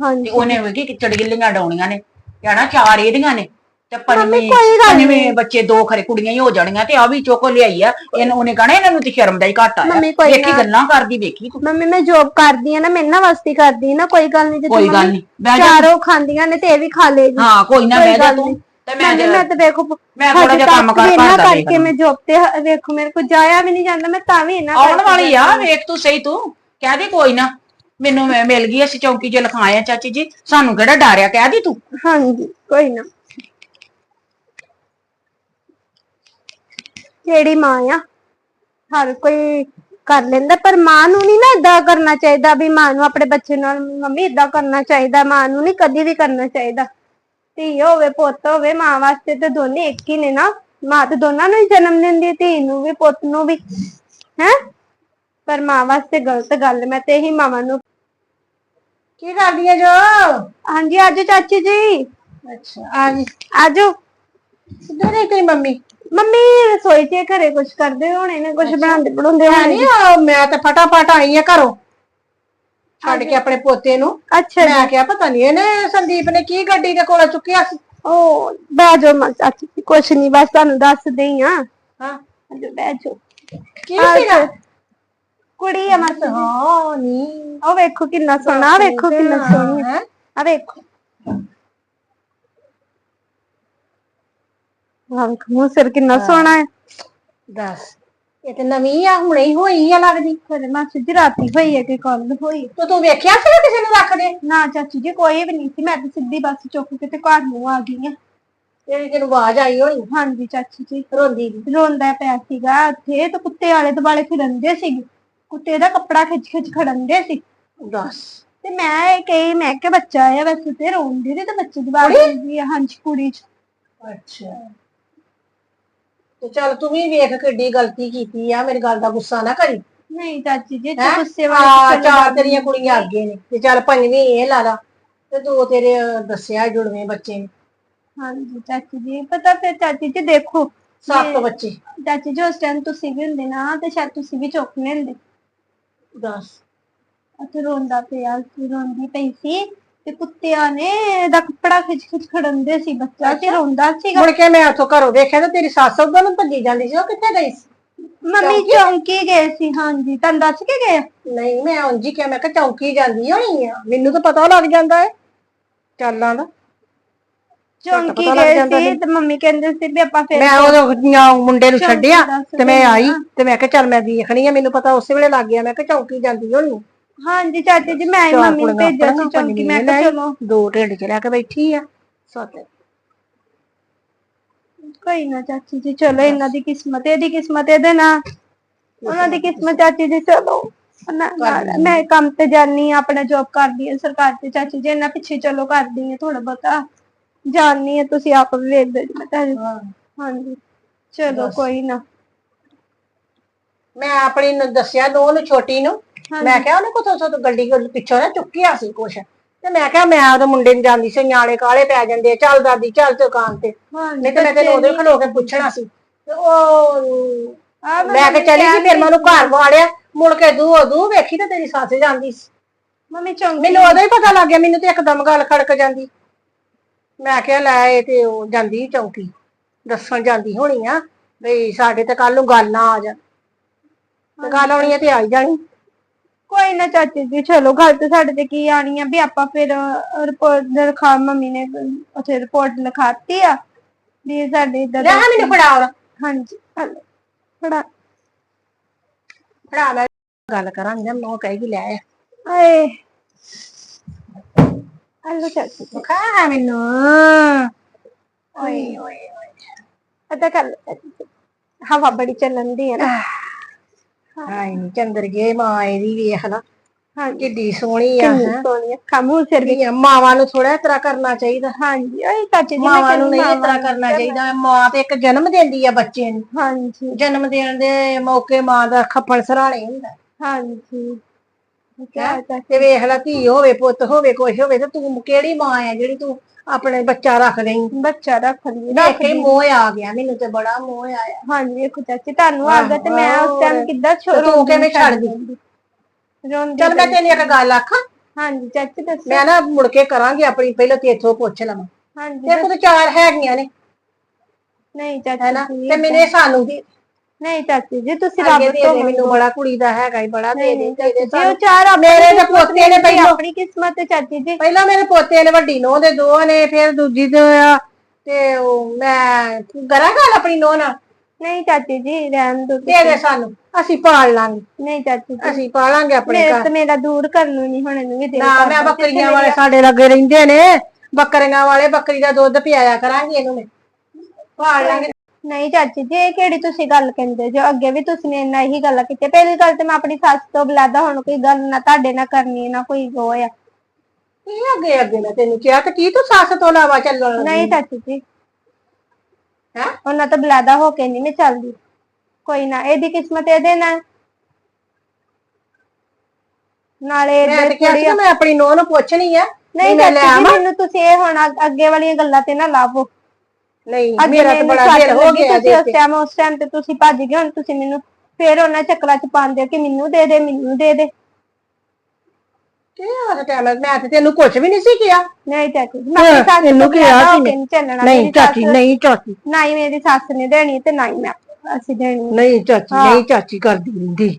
ਹਾਂਜੀ। ਉਹਨੇ ਵੇਖੀ ਕਿ ਚੜਗਿੱਲੀਆਂ ਡਾਉਣੀਆਂ ਨੇ ਕਹਿਣਾ ਚਾਰ ਇਹਦੀਆਂ ਨੇ। ਤੇ ਪੰਜਵੀਂ ਕੋਈ ਗੱਲ ਨੀ। ਪੰਜਵੇਂ ਬੱਚੇ ਦੋ ਖਰੇ ਕੁੜੀਆਂ ਹੀ ਹੋ ਜਾਣੀਆਂ ਤੇ ਆ ਵੀ ਚੁੱਕ ਲਿਆਈ ਆ। ਇਹਨੂੰ ਉਹਨੇ ਕਹਣਾ ਇਹਨਾਂ ਨੂੰ ਤੇ ਸ਼ਰਮ ਦਾ ਹੀ ਘੱਟ ਆਇਆ। ਮੰਮੀ ਕੋਈ ਵੇਖੀ ਨਾ। ਗੱਲਾਂ ਕਰਦੀ ਵੇਖੀ ਤੂੰ। ਮੰਮੀ ਮੈਂ ਜੋਬ ਕਰਦੀ ਆ ਨਾ ਮੈਂ ਨਾ ਵਾਸਤੇ ਕਰਦੀ ਆ ਨਾ ਕੋਈ ਗੱਲ ਨਹੀਂ ਜੇ ਕੋਈ ਗੱਲ ਬਹਿ ਜਾ। ਚਾਰੋਂ ਖਾਂਦੀਆਂ ਨੇ ਤੇ ਇਹ ਵੀ ਖਾ ਲੇਗੀ ਹਾਂ ਕੋਈ ਨਾ ਬਹਿ ਜਾ ਤੂੰ। ਨੀ। ਤੇ ਮੈਂ ਮੰਮੀ ਮੈਂ ਤਾਂ ਵੇਖੋ ਮੈਂ ਥੋੜਾ ਜਿਹਾ ਕੰਮ ਕਰ ਨਾ ਕਰਦਾ ਕਰਕੇ ਮੈਂ ਜੋਬ ਤੇ ਹ- ਵੇਖੋ ਮੇਰੇ ਕੋਲ ਜਾਇਆ ਵੀ ਨਹੀਂ ਜਾਂਦਾ ਮੈਂ ਤਾਂ ਵੀ ਇਹਨਾਂ ਆਉਣ ਵਾਲੀ ਆ ਵੇਖ ਤੂੰ ਸਹੀ ਤੂੰ। ਕਹਿ ਦੇ ਕੋਈ ਨਾ ਮੈਨੂੰ ਮੈਂ ਮਿਲ ਗਈ ਅਸੀਂ ਚੌਂਕੀ 'ਚ ਲਿਖਾਏ ਆ ਚਾਚੀ ਜੀ। ਸਾਨੂੰ ਕਿਹੜਾ ਡਰਿਆ ਕਹਿ ਦੀ ਤੂੰ। ਹਾਂਜੀ ਕੋਈ ਨਾ। ਜਿਹੜੀ ਮਾਂ ਆ? ਹਰ ਕੋਈ ਕਰ ਲੈਂਦਾ ਪਰ ਮਾਂ ਨੂੰ ਨਹੀਂ ਨਾ ਇਦਾਂ ਕਰਨਾ ਚਾਹੀਦਾ ਵੀ ਮਾਂ ਨੂੰ ਆਪਣੇ ਬੱਚੇ ਨਾਲ ਮੰਮੀ ਇਦਾਂ ਕਰਨਾ ਚਾਹੀਦਾ ਮਾਂ ਨੂੰ ਨਹੀਂ ਕਦੀ ਵੀ ਕਰਨਾ ਚਾਹੀਦਾ। ਧੀ ਹੋਵੇ ਪੁੱਤ ਹੋਵੇ ਮਾਂ ਵਾਸਤੇ ਤੇ ਦੋਨੇ ਇੱਕ ਹੀ ਨੇ ਨਾ। ਮਾਂ ਤੇ ਦੋਨਾਂ ਨੂੰ ਹੀ ਜਨਮ ਦਿੰਦੀ ਹੈ, ਧੀ ਨੂੰ ਵੀ ਪੁੱਤ ਨੂੰ ਵੀ। ਹੈ? ਪਰ ਮਾਂ ਵਾਸਤੇ ਗਲਤ ਗੱਲ ਮੈਂ ਤੇ ਇਹੀ ਮਾਵਾਂ ਨੂੰ ਕੀ ਕਰਦੀ ਆ ਜੋ? ਹਾਂਜੀ ਆਜੋ ਚਾਚੀ ਜੀ। ਅੱਛਾ ਆ ਗਈ। ਆਜੋ। ਕਿੱਧਰ ਹੈ ਤੇਰੀ ਮੰਮੀ? ਮੰਮੀ ਰਸੋਈ 'ਚ ਘਰੇ ਕੁਝ ਕਰਦੇ ਹੋਣੇ ਨੇ ਕੁਝ ਬਣਾਉਂਦੇ ਬਣਾਉਂਦੇ ਹੋਣੇ ਨਹੀਂ ਮੈਂ ਤਾਂ ਫਟਾਫਟ ਆਈ ਆ ਘਰੋਂ। ਛੱਡ ਕੇ ਆਪਣੇ ਪੋਤੇ ਨੂੰ। ਅੱਛਾ ਜੀ। ਮੈਂ ਕਿਹਾ ਪਤਾ ਨਹੀਂ ਇਹਨੇ ਸੰਦੀਪ ਨੇ ਕੀ ਗੱਡੀ ਦੇ ਕੋਲ ਚੁੱਕਿਆ ਸੀ? ਉਹ ਬਹਿ ਜਾਓ ਮਾਂ ਚਾਚੀ ਜੀ ਕੁਛ ਨਹੀਂ ਬਸ ਤੁਹਾਨੂੰ ਦੱਸਦੇ ਹੀ ਆ। ਹਾਂ। ਆਜੋ ਬਹਿ ਜਾਓ। ਕੀ ਸੀਗਾ ਕੁੜੀ ਆ ਮਾਸੀ ਜੀ। ਹਾਂ ਨਹੀਂ ਉਹ ਵੇਖੋ ਕਿੰਨਾ ਸੋਹਣਾ ਆਹ ਵੇਖੋ ਕਿੰਨਾ ਸੋਹਣੀ। ਹੈ? ਆ ਵੇਖੋ। ਆ ਵੇਖੋ ਮੂੰਹ ਸਿਰ ਕਿੰਨਾ ਸੋਹਣਾ ਹੈ। ਦੱਸ ਇਹ ਤੇ ਨਵੀਂ ਆ ਹੁਣੇ ਹੀ ਹੋਈ ਆ ਲੱਗਦੀ। ਫਿਰ ਮਾਸੀ ਜੀ ਰਾਤੀ ਹੋਈ ਹੈ ਕਿ ਕੱਲ ਹੋਈ। ਤੇ ਤੂੰ ਵੇਖਿਆ ਸੀ ਕਿਸੇ ਨੂੰ ਰੱਖਦੇ ਨਾ ਚਾਚੀ ਜੀ ਕੋਈ ਵੀ ਨਹੀਂ ਸੀ ਮੈਂ ਤਾਂ ਸਿੱਧੀ ਬੱਸ ਚੁੱਕ ਕੇ ਤੇ ਘਰ ਨੂੰ ਆ ਗਈ ਆ। ਤੇਰੀ ਤੈਨੂੰ ਆਵਾਜ਼ ਆਈ ਹੋਣੀ? ਹਾਂਜੀ ਚਾਚੀ ਜੀ। ਰੋਂਦੀ ਦੀ ਰੋਂਦਾ ਪਿਆ ਸੀਗਾ ਉੱਥੇ ਤੇ ਕੁੱਤੇ ਵਾਲੇ ਦੁਆਲੇ ਫਿਰੰਦੇ ਸੀਗੇ ਕੁੱਤੇ ਦਾ ਕੱਪੜਾ ਖਿੱਚ ਖਿੱਚ ਖੜਨਦੇ ਸੀ। ਦੱਸ। ਤੇ ਮੈਂ ਇਹ ਕਹੀ ਮੈਂ ਕਿ ਬੱਚਾ ਆ ਵੈਸੇ ਤੇ ਰੋਂਦੀ ਤੇ ਬੱਚੇ ਦੀ ਬਾਤ ਹੁੰਦੀ ਆ ਹਾਂਜੀ ਕੁੜੀ ਚ। ਅੱਛਾ। ਤੇ ਚੱਲ ਤੂੰ ਵੀ ਵੇਖ ਕਿੱਡੀ ਗਲਤੀ ਕੀਤੀ ਆ ਮੇਰੀ ਗੱਲ ਦਾ ਗੁੱਸਾ ਨਾ ਕਰੀ। ਨਹੀਂ ਚਾਚੀ ਜੀ ਤੇ ਹੈਂ? ਗੁੱਸੇ ਆ ਵਾਲੀ ਚਾਰ ਤੇਰੀਆਂ ਕੁੜੀਆਂ ਅੱਗੇ ਨੇ। ਤੇ ਚੱਲ ਪੰਜਵੀਂ ਇਹ ਲਾ ਲਾ ਤੇ ਦੋ ਤੇਰੇ ਅਹ, ਦੱਸਿਆ ਜੁੜਵੇਂ ਬੱਚੇ ਨੇ। ਹਾਂਜੀ ਚਾਚੀ ਜੀ ਪਤਾ ਫਿਰ ਚਾਚੀ ਜੀ ਦੇਖੋ ਸੱਤ ਬੱਚੇ। ਚਾਚੀ ਜੀ ਉਸ ਟਾਈਮ ਤੁਸੀਂ ਵੀ ਹੁੰਦੇ ਨਾ ਤੇ ਸ਼ਾਇਦ ਤੁਸੀਂ ਵੀ ਚੁੱਕ ਲੈਂਦੇ ਦੱਸ। ਉੱਥੇ ਰੋਂਦਾ ਪਿਆ ਸੀ ਰੋਂਦੀ ਪਈ ਸੀ। ਤੇ ਕੁੱਤਿਆਂ ਨੇ ਇਹਦਾ ਕੱਪੜਾ ਖਿੱਚ ਖਿੱਚ ਖੜਨਦੇ ਸੀ ਬੱਚਾ ਤੇ ਰੋਂਦਾ ਸੀਗਾ। ਮੁੜ ਕੇ ਮੈਂ ਉੱਥੋਂ ਘਰੋਂ ਦੇਖਿਆ ਤੇ ਤੇਰੀ ਸੱਸ ਉਧਰ ਨੂੰ ਭੱਜੀ ਜਾਂਦੀ ਸੀ ਉਹ ਕਿੱਥੇ ਗਈ ਸੀ? ਮੰਮੀ ਚੌਂਕੀ? ਗਏ ਸੀ ਹਾਂਜੀ। ਤੁਹਾਨੂੰ ਦੱਸ ਕੇ ਗਏ? ਆ? ਨਹੀਂ ਮੈਂ ਉਂਝ ਹੀ ਕਿਹਾ ਮੈਂ ਕਿਹਾ ਚੌਂਕੀ ਜਾਂਦੀ ਹੋਣੀ ਆ। ਮੈਨੂੰ ਤਾਂ ਪਤਾ ਲੱਗ ਜਾਂਦਾ ਹੈ ਚੱਲਾਂ ਦਾ। ਚੌਂਕੀ ਪਤਾ ਲੱਗ ਗਏ ਜਾਂਦਾ ਸੀ ਤੇ ਮੰਮੀ ਕਹਿੰਦੇ ਸੀ ਵੀ ਆਪਾਂ ਫਿਰ ਮੈਂ ਉਹ ਮੁੰਡੇ ਨੂੰ ਚੌਂਕੀ ਛੱਡਿਆ ਦੱਸ ਤੇ ਮੈਂ ਆਈ। ਤੇ ਮੈਂ ਕਿਹਾ ਚੱਲ ਮੈਂ ਵੇਖਣੀ ਆ ਮੈਨੂੰ ਪਤਾ ਉਸੇ ਵੇਲੇ ਲੱਗ ਗਿਆ ਮੈਂ ਕਿਹਾ ਚੌਂਕੀ ਜਾਂਦੀ ਹੋਣੀ ਆ। ਹਾਂਜੀ ਚਾਚੀ ਜੀ ਮੈਂ ਹੀ ਚਾਰ ਮੰਮੀ ਨੂੰ ਕੁੜੀਆਂ ਭੇਜਿਆ ਸੀ ਆਪਣੀਆਂ, ਚੌਂਕੀ ਮੈਂ ਕਿਹਾ ਚਲੋ। ਦੋ ਢਿੱਡ ਚ ਲੈ ਕੇ ਬੈਠੀ ਆ। ਸੱਤ। ਕੋਈ ਨਾ ਚਾਚੀ ਜੀ ਚਲੋ ਇਹਨਾਂ ਦੀ ਕਿਸਮਤ ਇਹਦੀ ਕਿਸਮਤ ਇਹਦੇ ਨਾਲ। ਉਹਨਾਂ ਦੀ ਕਿਸਮਤ ਚਾਚੀ ਜੀ ਚਲੋ। ਨਾ- ਨਾ- ਮੈਂ ਕੰਮ ਤੇ ਜਾਨੀ ਆ ਆਪਣਾ ਜੌਬ ਕਰਦੀ ਆ ਸਰਕਾਰ ਤੇ। ਚਾਚੀ ਜੀ ਇਹਨਾਂ ਪਿੱਛੇ ਚਲੋ ਕਰਦੀ ਆ ਥੋੜਾ ਬਹੁਤਾ। ਜਾਣੀ ਆ ਤੁਸੀਂ ਆਪ ਵੀ ਵੇਖਦੇ ਜੀ ਮੈਂ ਤਾਂ ਹਾਂਜੀ। ਚਲੋ ਕੋਈ ਨਾ। ਮੈਂ ਆਪਣੀ ਨੂੰ ਦੱਸਿਆ ਦੋ ਨੂੰ ਛੋਟੀ ਨੂੰ। ਮੈਂ ਕਿਹਾ ਉਹਨੇ ਕੋਥੋਂ ਤੋਂ ਗੱਡੀ ਕੋਲ ਪਿੱਛੋਂ ਨਾ ਚੁੱਕਿਆ ਸੀ ਕੁਛ। ਤੇ ਮੈਂ ਕਿਹਾ ਮੈਂ ਉਹਦੇ ਮੁੰਡੇ ਨੂੰ ਜਾਂਦੀ ਸੀ ਨਿਆਣੇ ਕਾਲੇ ਪੈ ਜਾਂਦੇ ਆ, ਚੱਲ ਦਾਦੀ ਚੱਲ ਦੁਕਾਨ ਤੇ। ਹਾਂਜੀ ਨਹੀਂ ਤੇ ਮੈਂ ਤੈਨੂੰ ਉਹਦੇ ਖਲੋ ਕੇ ਪੁੱਛਣਾ ਸੀ। ਤੇ ਉਹ ਆ ਲੈ ਕੇ ਚਲੀ ਗਈ ਫਿਰ ਮੈਂ ਉਹਨੂੰ ਘਰ ਵਾੜਿਆ ਮੁੜ ਕੇ ਦੂ ਦੂ ਵੇਖੀ ਤੇ ਤੇਰੀ ਸੱਸ ਜਾਂਦੀ ਸੀ। ਮੰਮੀ ਚੌਂਕੀ ਮੈਨੂੰ ਉਦੋਂ ਹੀ ਪਤਾ ਲੱਗ ਗਿਆ ਮੈਨੂੰ ਤੇ ਇੱਕਦਮ ਗੱਲ ਖੜਕ ਜਾਂਦੀ। ਮੈਂ ਕਿਹਾ ਲੈ ਇਹ ਤੇ ਉਹ ਜਾਂਦੀ ਚੌਂਕੀ ਦੱਸਣ ਜਾਂਦੀ ਹੋਣੀ ਆ ਬਈ ਸਾਡੇ ਤੇ ਕੱਲ ਨੂੰ ਗੱਲ ਨਾ ਆ ਜਾ। ਤੇ ਗੱਲ ਆਉਣੀ ਆ ਤੇ ਆ ਹੀ ਜਾਣੀ। ਕੋਈ ਨਾ ਚਾਚੀ ਜੀ ਚਲੋ ਗੱਲ ਤੇ ਸਾਡੇ ਤੇ ਕੀ ਆਣੀ ਆ ਵੀ ਆਪਾਂ ਫਿਰ ਰਿਪੋਰਟ ਲਿਖਾ ਮੰਮੀ ਨੇ ਉੱਥੇ ਰਿਪੋਰਟ ਲਿਖਾਤੀ ਆ ਵੀ ਸਾਡੇ ਇਦਾਂ ਲੈ ਮੈਨੂੰ ਫੜਾ ਉਹ ਹਾਂਜੀ ਹਲੋ ਫੜਾ। ਫੜਾ ਲੈ ਗੱਲ ਕਰਾਂਗੇ ਨਾ ਮੈਂ ਕਹੇਗੀ ਲੈ ਆਏ। ਹਲੋ ਚਾਚੀ ਖਾ ਮੈਨੂੰ। ਓਏ ਓਏ ਅਦਾ ਕਰ। ਹਵਾ ਬੜੀ ਚੱਲਣ ਦੀ ਹੈ ਨਾ। ਹਾਏ ਨੀ ਚੰਦਰ ਗਏ ਮਾਂ ਇਹਦੀ ਵੇਖ ਲਾ। ਹਾਂਜੀ ਕਿੱਡੀ ਸੋਹਣੀ ਆ ਹੈਂ। ਅੱਖਾਂ ਮੂੰਹ ਸਿਰ ਵੀ ਵੀ ਮਾਵਾਂ ਨੂੰ ਥੋੜਾ ਇਸ ਤਰ੍ਹਾਂ ਕਰਨਾ ਚਾਹੀਦਾ। ਹਾਂਜੀ ਓਏ ਚਾਚੀ ਜੀ ਮਾਵਾਂ ਨੂੰ ਨਹੀਂ ਇਸ ਤਰ੍ਹਾਂ ਕਰਨਾ ਚਾਹੀਦਾ। ਮਾਂ ਤੇ ਇੱਕ ਜਨਮ ਦਿੰਦੀ ਆ ਬੱਚੇ ਨੂੰ। ਹਾਂਜੀ। ਜਨਮ ਦੇਣ ਦੇ ਮੌਕੇ ਮਾਂ ਦਾ ਖੱਪਣ ਸਰਾਣੇ ਹੁੰਦਾ। ਹਾਂਜੀ। ਕਿਆ ਚਾਚੀ ਤੇ ਵੇਖ ਲੈ ਧੀ ਹੋਵੇ ਪੁੱਤ ਹੋਵੇ ਕੁਛ ਹੋਵੇ ਤੇ ਤੂੰ ਕਿਹੜੀ ਮਾਂ ਆ ਜਿਹੜੀ ਤੂੰ ਆਪਣੇ ਬੱਚਾ ਰੱਖ ਲਈ ਬੱਚਾ ਰੱਖ ਲਈ ਦੇਖ ਕੇ ਮੋਹ ਆ ਗਿਆ ਮੈਨੂੰ ਤੇ ਬੜਾ ਮੋਹ ਆਇਆ। ਹਾਂਜੀ ਵੇਖੋ ਚਾਚੀ ਤੁਹਾਨੂੰ ਆ ਗਿਆ ਤੇ ਮੈਂ ਉਸ ਟਾਈਮ ਕਿੱਦਾਂ ਤੇ ਛੋੜ ਤੂੰ ਕਿਵੇਂ ਛੱਡ? ਰੋਂਦੀ ਚੱਲ ਮੈਂ ਤੈਨੂੰ ਇੱਕ ਗੱਲ ਆਖਾਂ। ਹਾਂਜੀ ਚਾਚੀ ਦੱਸੋ। ਮੈਂ ਨਾ ਮੁੜ ਕੇ ਕਰਾਂਗੀ ਆਪਣੀ ਪਹਿਲਾਂ ਤੇ ਇੱਥੋਂ ਪੁੱਛ ਲਵਾਂ। ਹਾਂਜੀ ਤੇਰੇ ਕੋਲ ਤਾਂ ਚਾਰ ਹੈਗੀਆਂ ਨੇ। ਨਹੀਂ ਚਾਚੀ ਤੇ ਮੈਨੇ ਸਾਨੂੰ ਵੀ ਨਹੀਂ ਚਾਚੀ ਜੀ ਤੁਸੀਂ ਰੱਬ ਅੱਗੇ ਦੇ ਤੋਂ ਦੇ ਮੈਨੂੰ ਬੜਾ ਕੁੜੀ ਦਾ ਹੈਗਾ ਹੀ ਬੜਾ ਦੇ ਦੇ ਚਾਚੀ ਜੀ ਉਹ ਸਾਨੂੰ। ਚਾਰ ਆਪਣੇ ਮੇਰੇ ਤੇ ਪੋਤੇ ਨੇ ਪਹਿਲੋਂ ਆਪਣੀ ਕਿਸਮਤ ਹੈ ਚਾਚੀ ਜੀ। ਪਹਿਲਾਂ ਮੇਰੇ ਪੋਤੇ ਨੇ ਵੱਡੀ ਨੋਹ ਦੇ ਦੋ ਨੇ ਫਿਰ ਦੂਜੀ ਦੇ ਆ ਤੇ ਉਹ ਮੈਂ ਕਰਾਂ ਗੱਲ ਆਪਣੀ ਨੋਹ ਨਾਲ? ਨਹੀਂ ਚਾਚੀ ਜੀ ਰਹਿਣ ਦੋ ਦੇ ਦੇ ਸਾਨੂੰ ਅਸੀਂ ਪਾਲ ਲਾਂਗੇ। ਨਹੀਂ ਚਾਚੀ ਜੀ ਅਸੀਂ ਪਾਲਾਂਗੇ ਆਪਣੇ ਮੇਰੇ ਘਰ। ਤੇ ਮੇਰਾ ਦੂਰ ਕਰਨ ਨੂੰ ਨਹੀਂ ਹੁਣ ਇਹਨੂੰ ਵੀ ਦੇ ਨਾ ਮੈਂ ਬੱਕਰੀਆਂ ਵਾਲੇ ਸਾਡੇ ਲੱਗੇ ਰਹਿੰਦੇ ਨੇ। ਬੱਕਰੀਆਂ ਵਾਲੇ ਬੱਕਰੀ ਦਾ ਦੁੱਧ ਪਿਆਇਆ ਕਰਾਂਗੀ ਇਹਨੂੰ ਮੈਂ। ਪਾਲ ਲਾਂਗੇ। ਨਹੀਂ ਚਾਚੀ ਜੀ ਇਹ ਕਿਹੜੀ ਤੁਸੀਂ ਗੱਲ ਕਹਿੰਦੇ ਜੋ ਅੱਗੇ ਵੀ ਤੁਸੀਂ ਨੇ ਇੰਨਾ ਇਹੀ ਗੱਲਾਂ ਕੀਤੀਆਂ ਪਹਿਲੀ ਗੱਲ ਤੇ ਮੈਂ ਆਪਣੀ ਸੱਸ ਤੋਂ ਬੁਲਾਦਾ ਹੁਣ ਕੋਈ ਗੱਲ ਨਾ ਤੁਹਾਡੇ ਨਾਲ ਕਰਨੀ ਨਾ ਕੋਈ ਆ। ਇਹ ਅੱਗੇ ਅੱਗੇ ਮੈਂ ਤੈਨੂੰ ਕਿਹਾ ਕਿ ਕੀ ਤੂੰ ਸੱਸ ਤੋਂ ਇਲਾਵਾ ਚੱਲਣ ਲੱਗੀ? ਨਹੀਂ ਚਾਚੀ ਜੀ। ਹੈਂ? ਉਹਨਾਂ ਤੋਂ ਬੁਲਾਦਾ ਹੋ ਕੇ ਨਹੀਂ ਮੈਂ ਚੱਲਦੀ। ਕੋਈ ਨਾ ਇਹਦੀ ਕਿਸਮਤ ਇਹਦੇ ਨਾਲ। ਮੈਂ ਨਾਲੇ ਤੇ ਕਿਹਾ ਸੀ ਕਿ ਮੈਂ ਆਪਣੀ ਨੋਹ ਨੂੰ ਪੁੱਛਣੀ ਆ। ਨਹੀਂ ਮੈਂ ਲੈ ਚਾਚੀ ਜੀ ਆਵਾਂ। ਮੈਨੂੰ ਤੁਸੀਂ ਇਹ ਹੁਣ ਅੱਗੇ ਵਾਲੀਆਂ ਗੱਲਾਂ ਤੇ ਨਾ ਲਾਵੋ। ਨਹੀਂ ਅੱਗੇ ਮੇਰਾ ਤਾਂ ਮੈਨੂੰ ਬੜਾ ਸੱਟ ਦਿਲ ਹੋ ਲੱਗੀ, ਗਿਆ ਤੁਸੀਂ ਉਸ ਦੇ ਟਾਈਮ ਉਸ ਟਾਈਮ ਤੇ ਤੁਸੀਂ ਭੱਜ ਗਏ ਹੁਣ ਤੁਸੀਂ ਮੈਨੂੰ ਫੇਰ ਉਹਨਾਂ ਚੱਕਰਾਂ ਚ ਪਾਉਂਦੇ ਹੋ ਕਿ ਮੈਨੂੰ ਦੇ ਦੇ ਮੈਨੂੰ ਦੇ ਦੇ। ਕੀ ਹਾਲ ਟਾਈਮ ਮੈਂ ਤੇ ਤੈਨੂੰ ਕੁਝ ਵੀ ਨਹੀਂ ਸੀ ਕਿਹਾ। ਨਹੀਂ ਚਾਚੀ ਜੀ, ਮੈਂ ਆਪਣੀ ਸੱਸ ਤੈਨੂੰ ਤੋਂ ਕਿਹਾ ਬੁਲਾਦਾ ਹੋ ਸੀ ਕੇ ਮੈਂ। ਨਹੀਂ ਚੱਲਣਾ ਨਹੀਂ ਮੇਰੀ ਚਾਚੀ ਸੱਸ- ਨਹੀਂ ਚਾਚੀ। ਨਾ ਹੀ ਮੇਰੀ ਸੱਸ ਨੇ ਦੇਣੀ ਤੇ ਨਾ ਹੀ ਮੈਂ ਅਸੀਂ ਦੇਣੀ। ਨਹੀਂ ਚਾਚੀ ਨਹੀਂ ਚਾਚੀ ਕਰਦੀ ਰਹਿੰਦੀ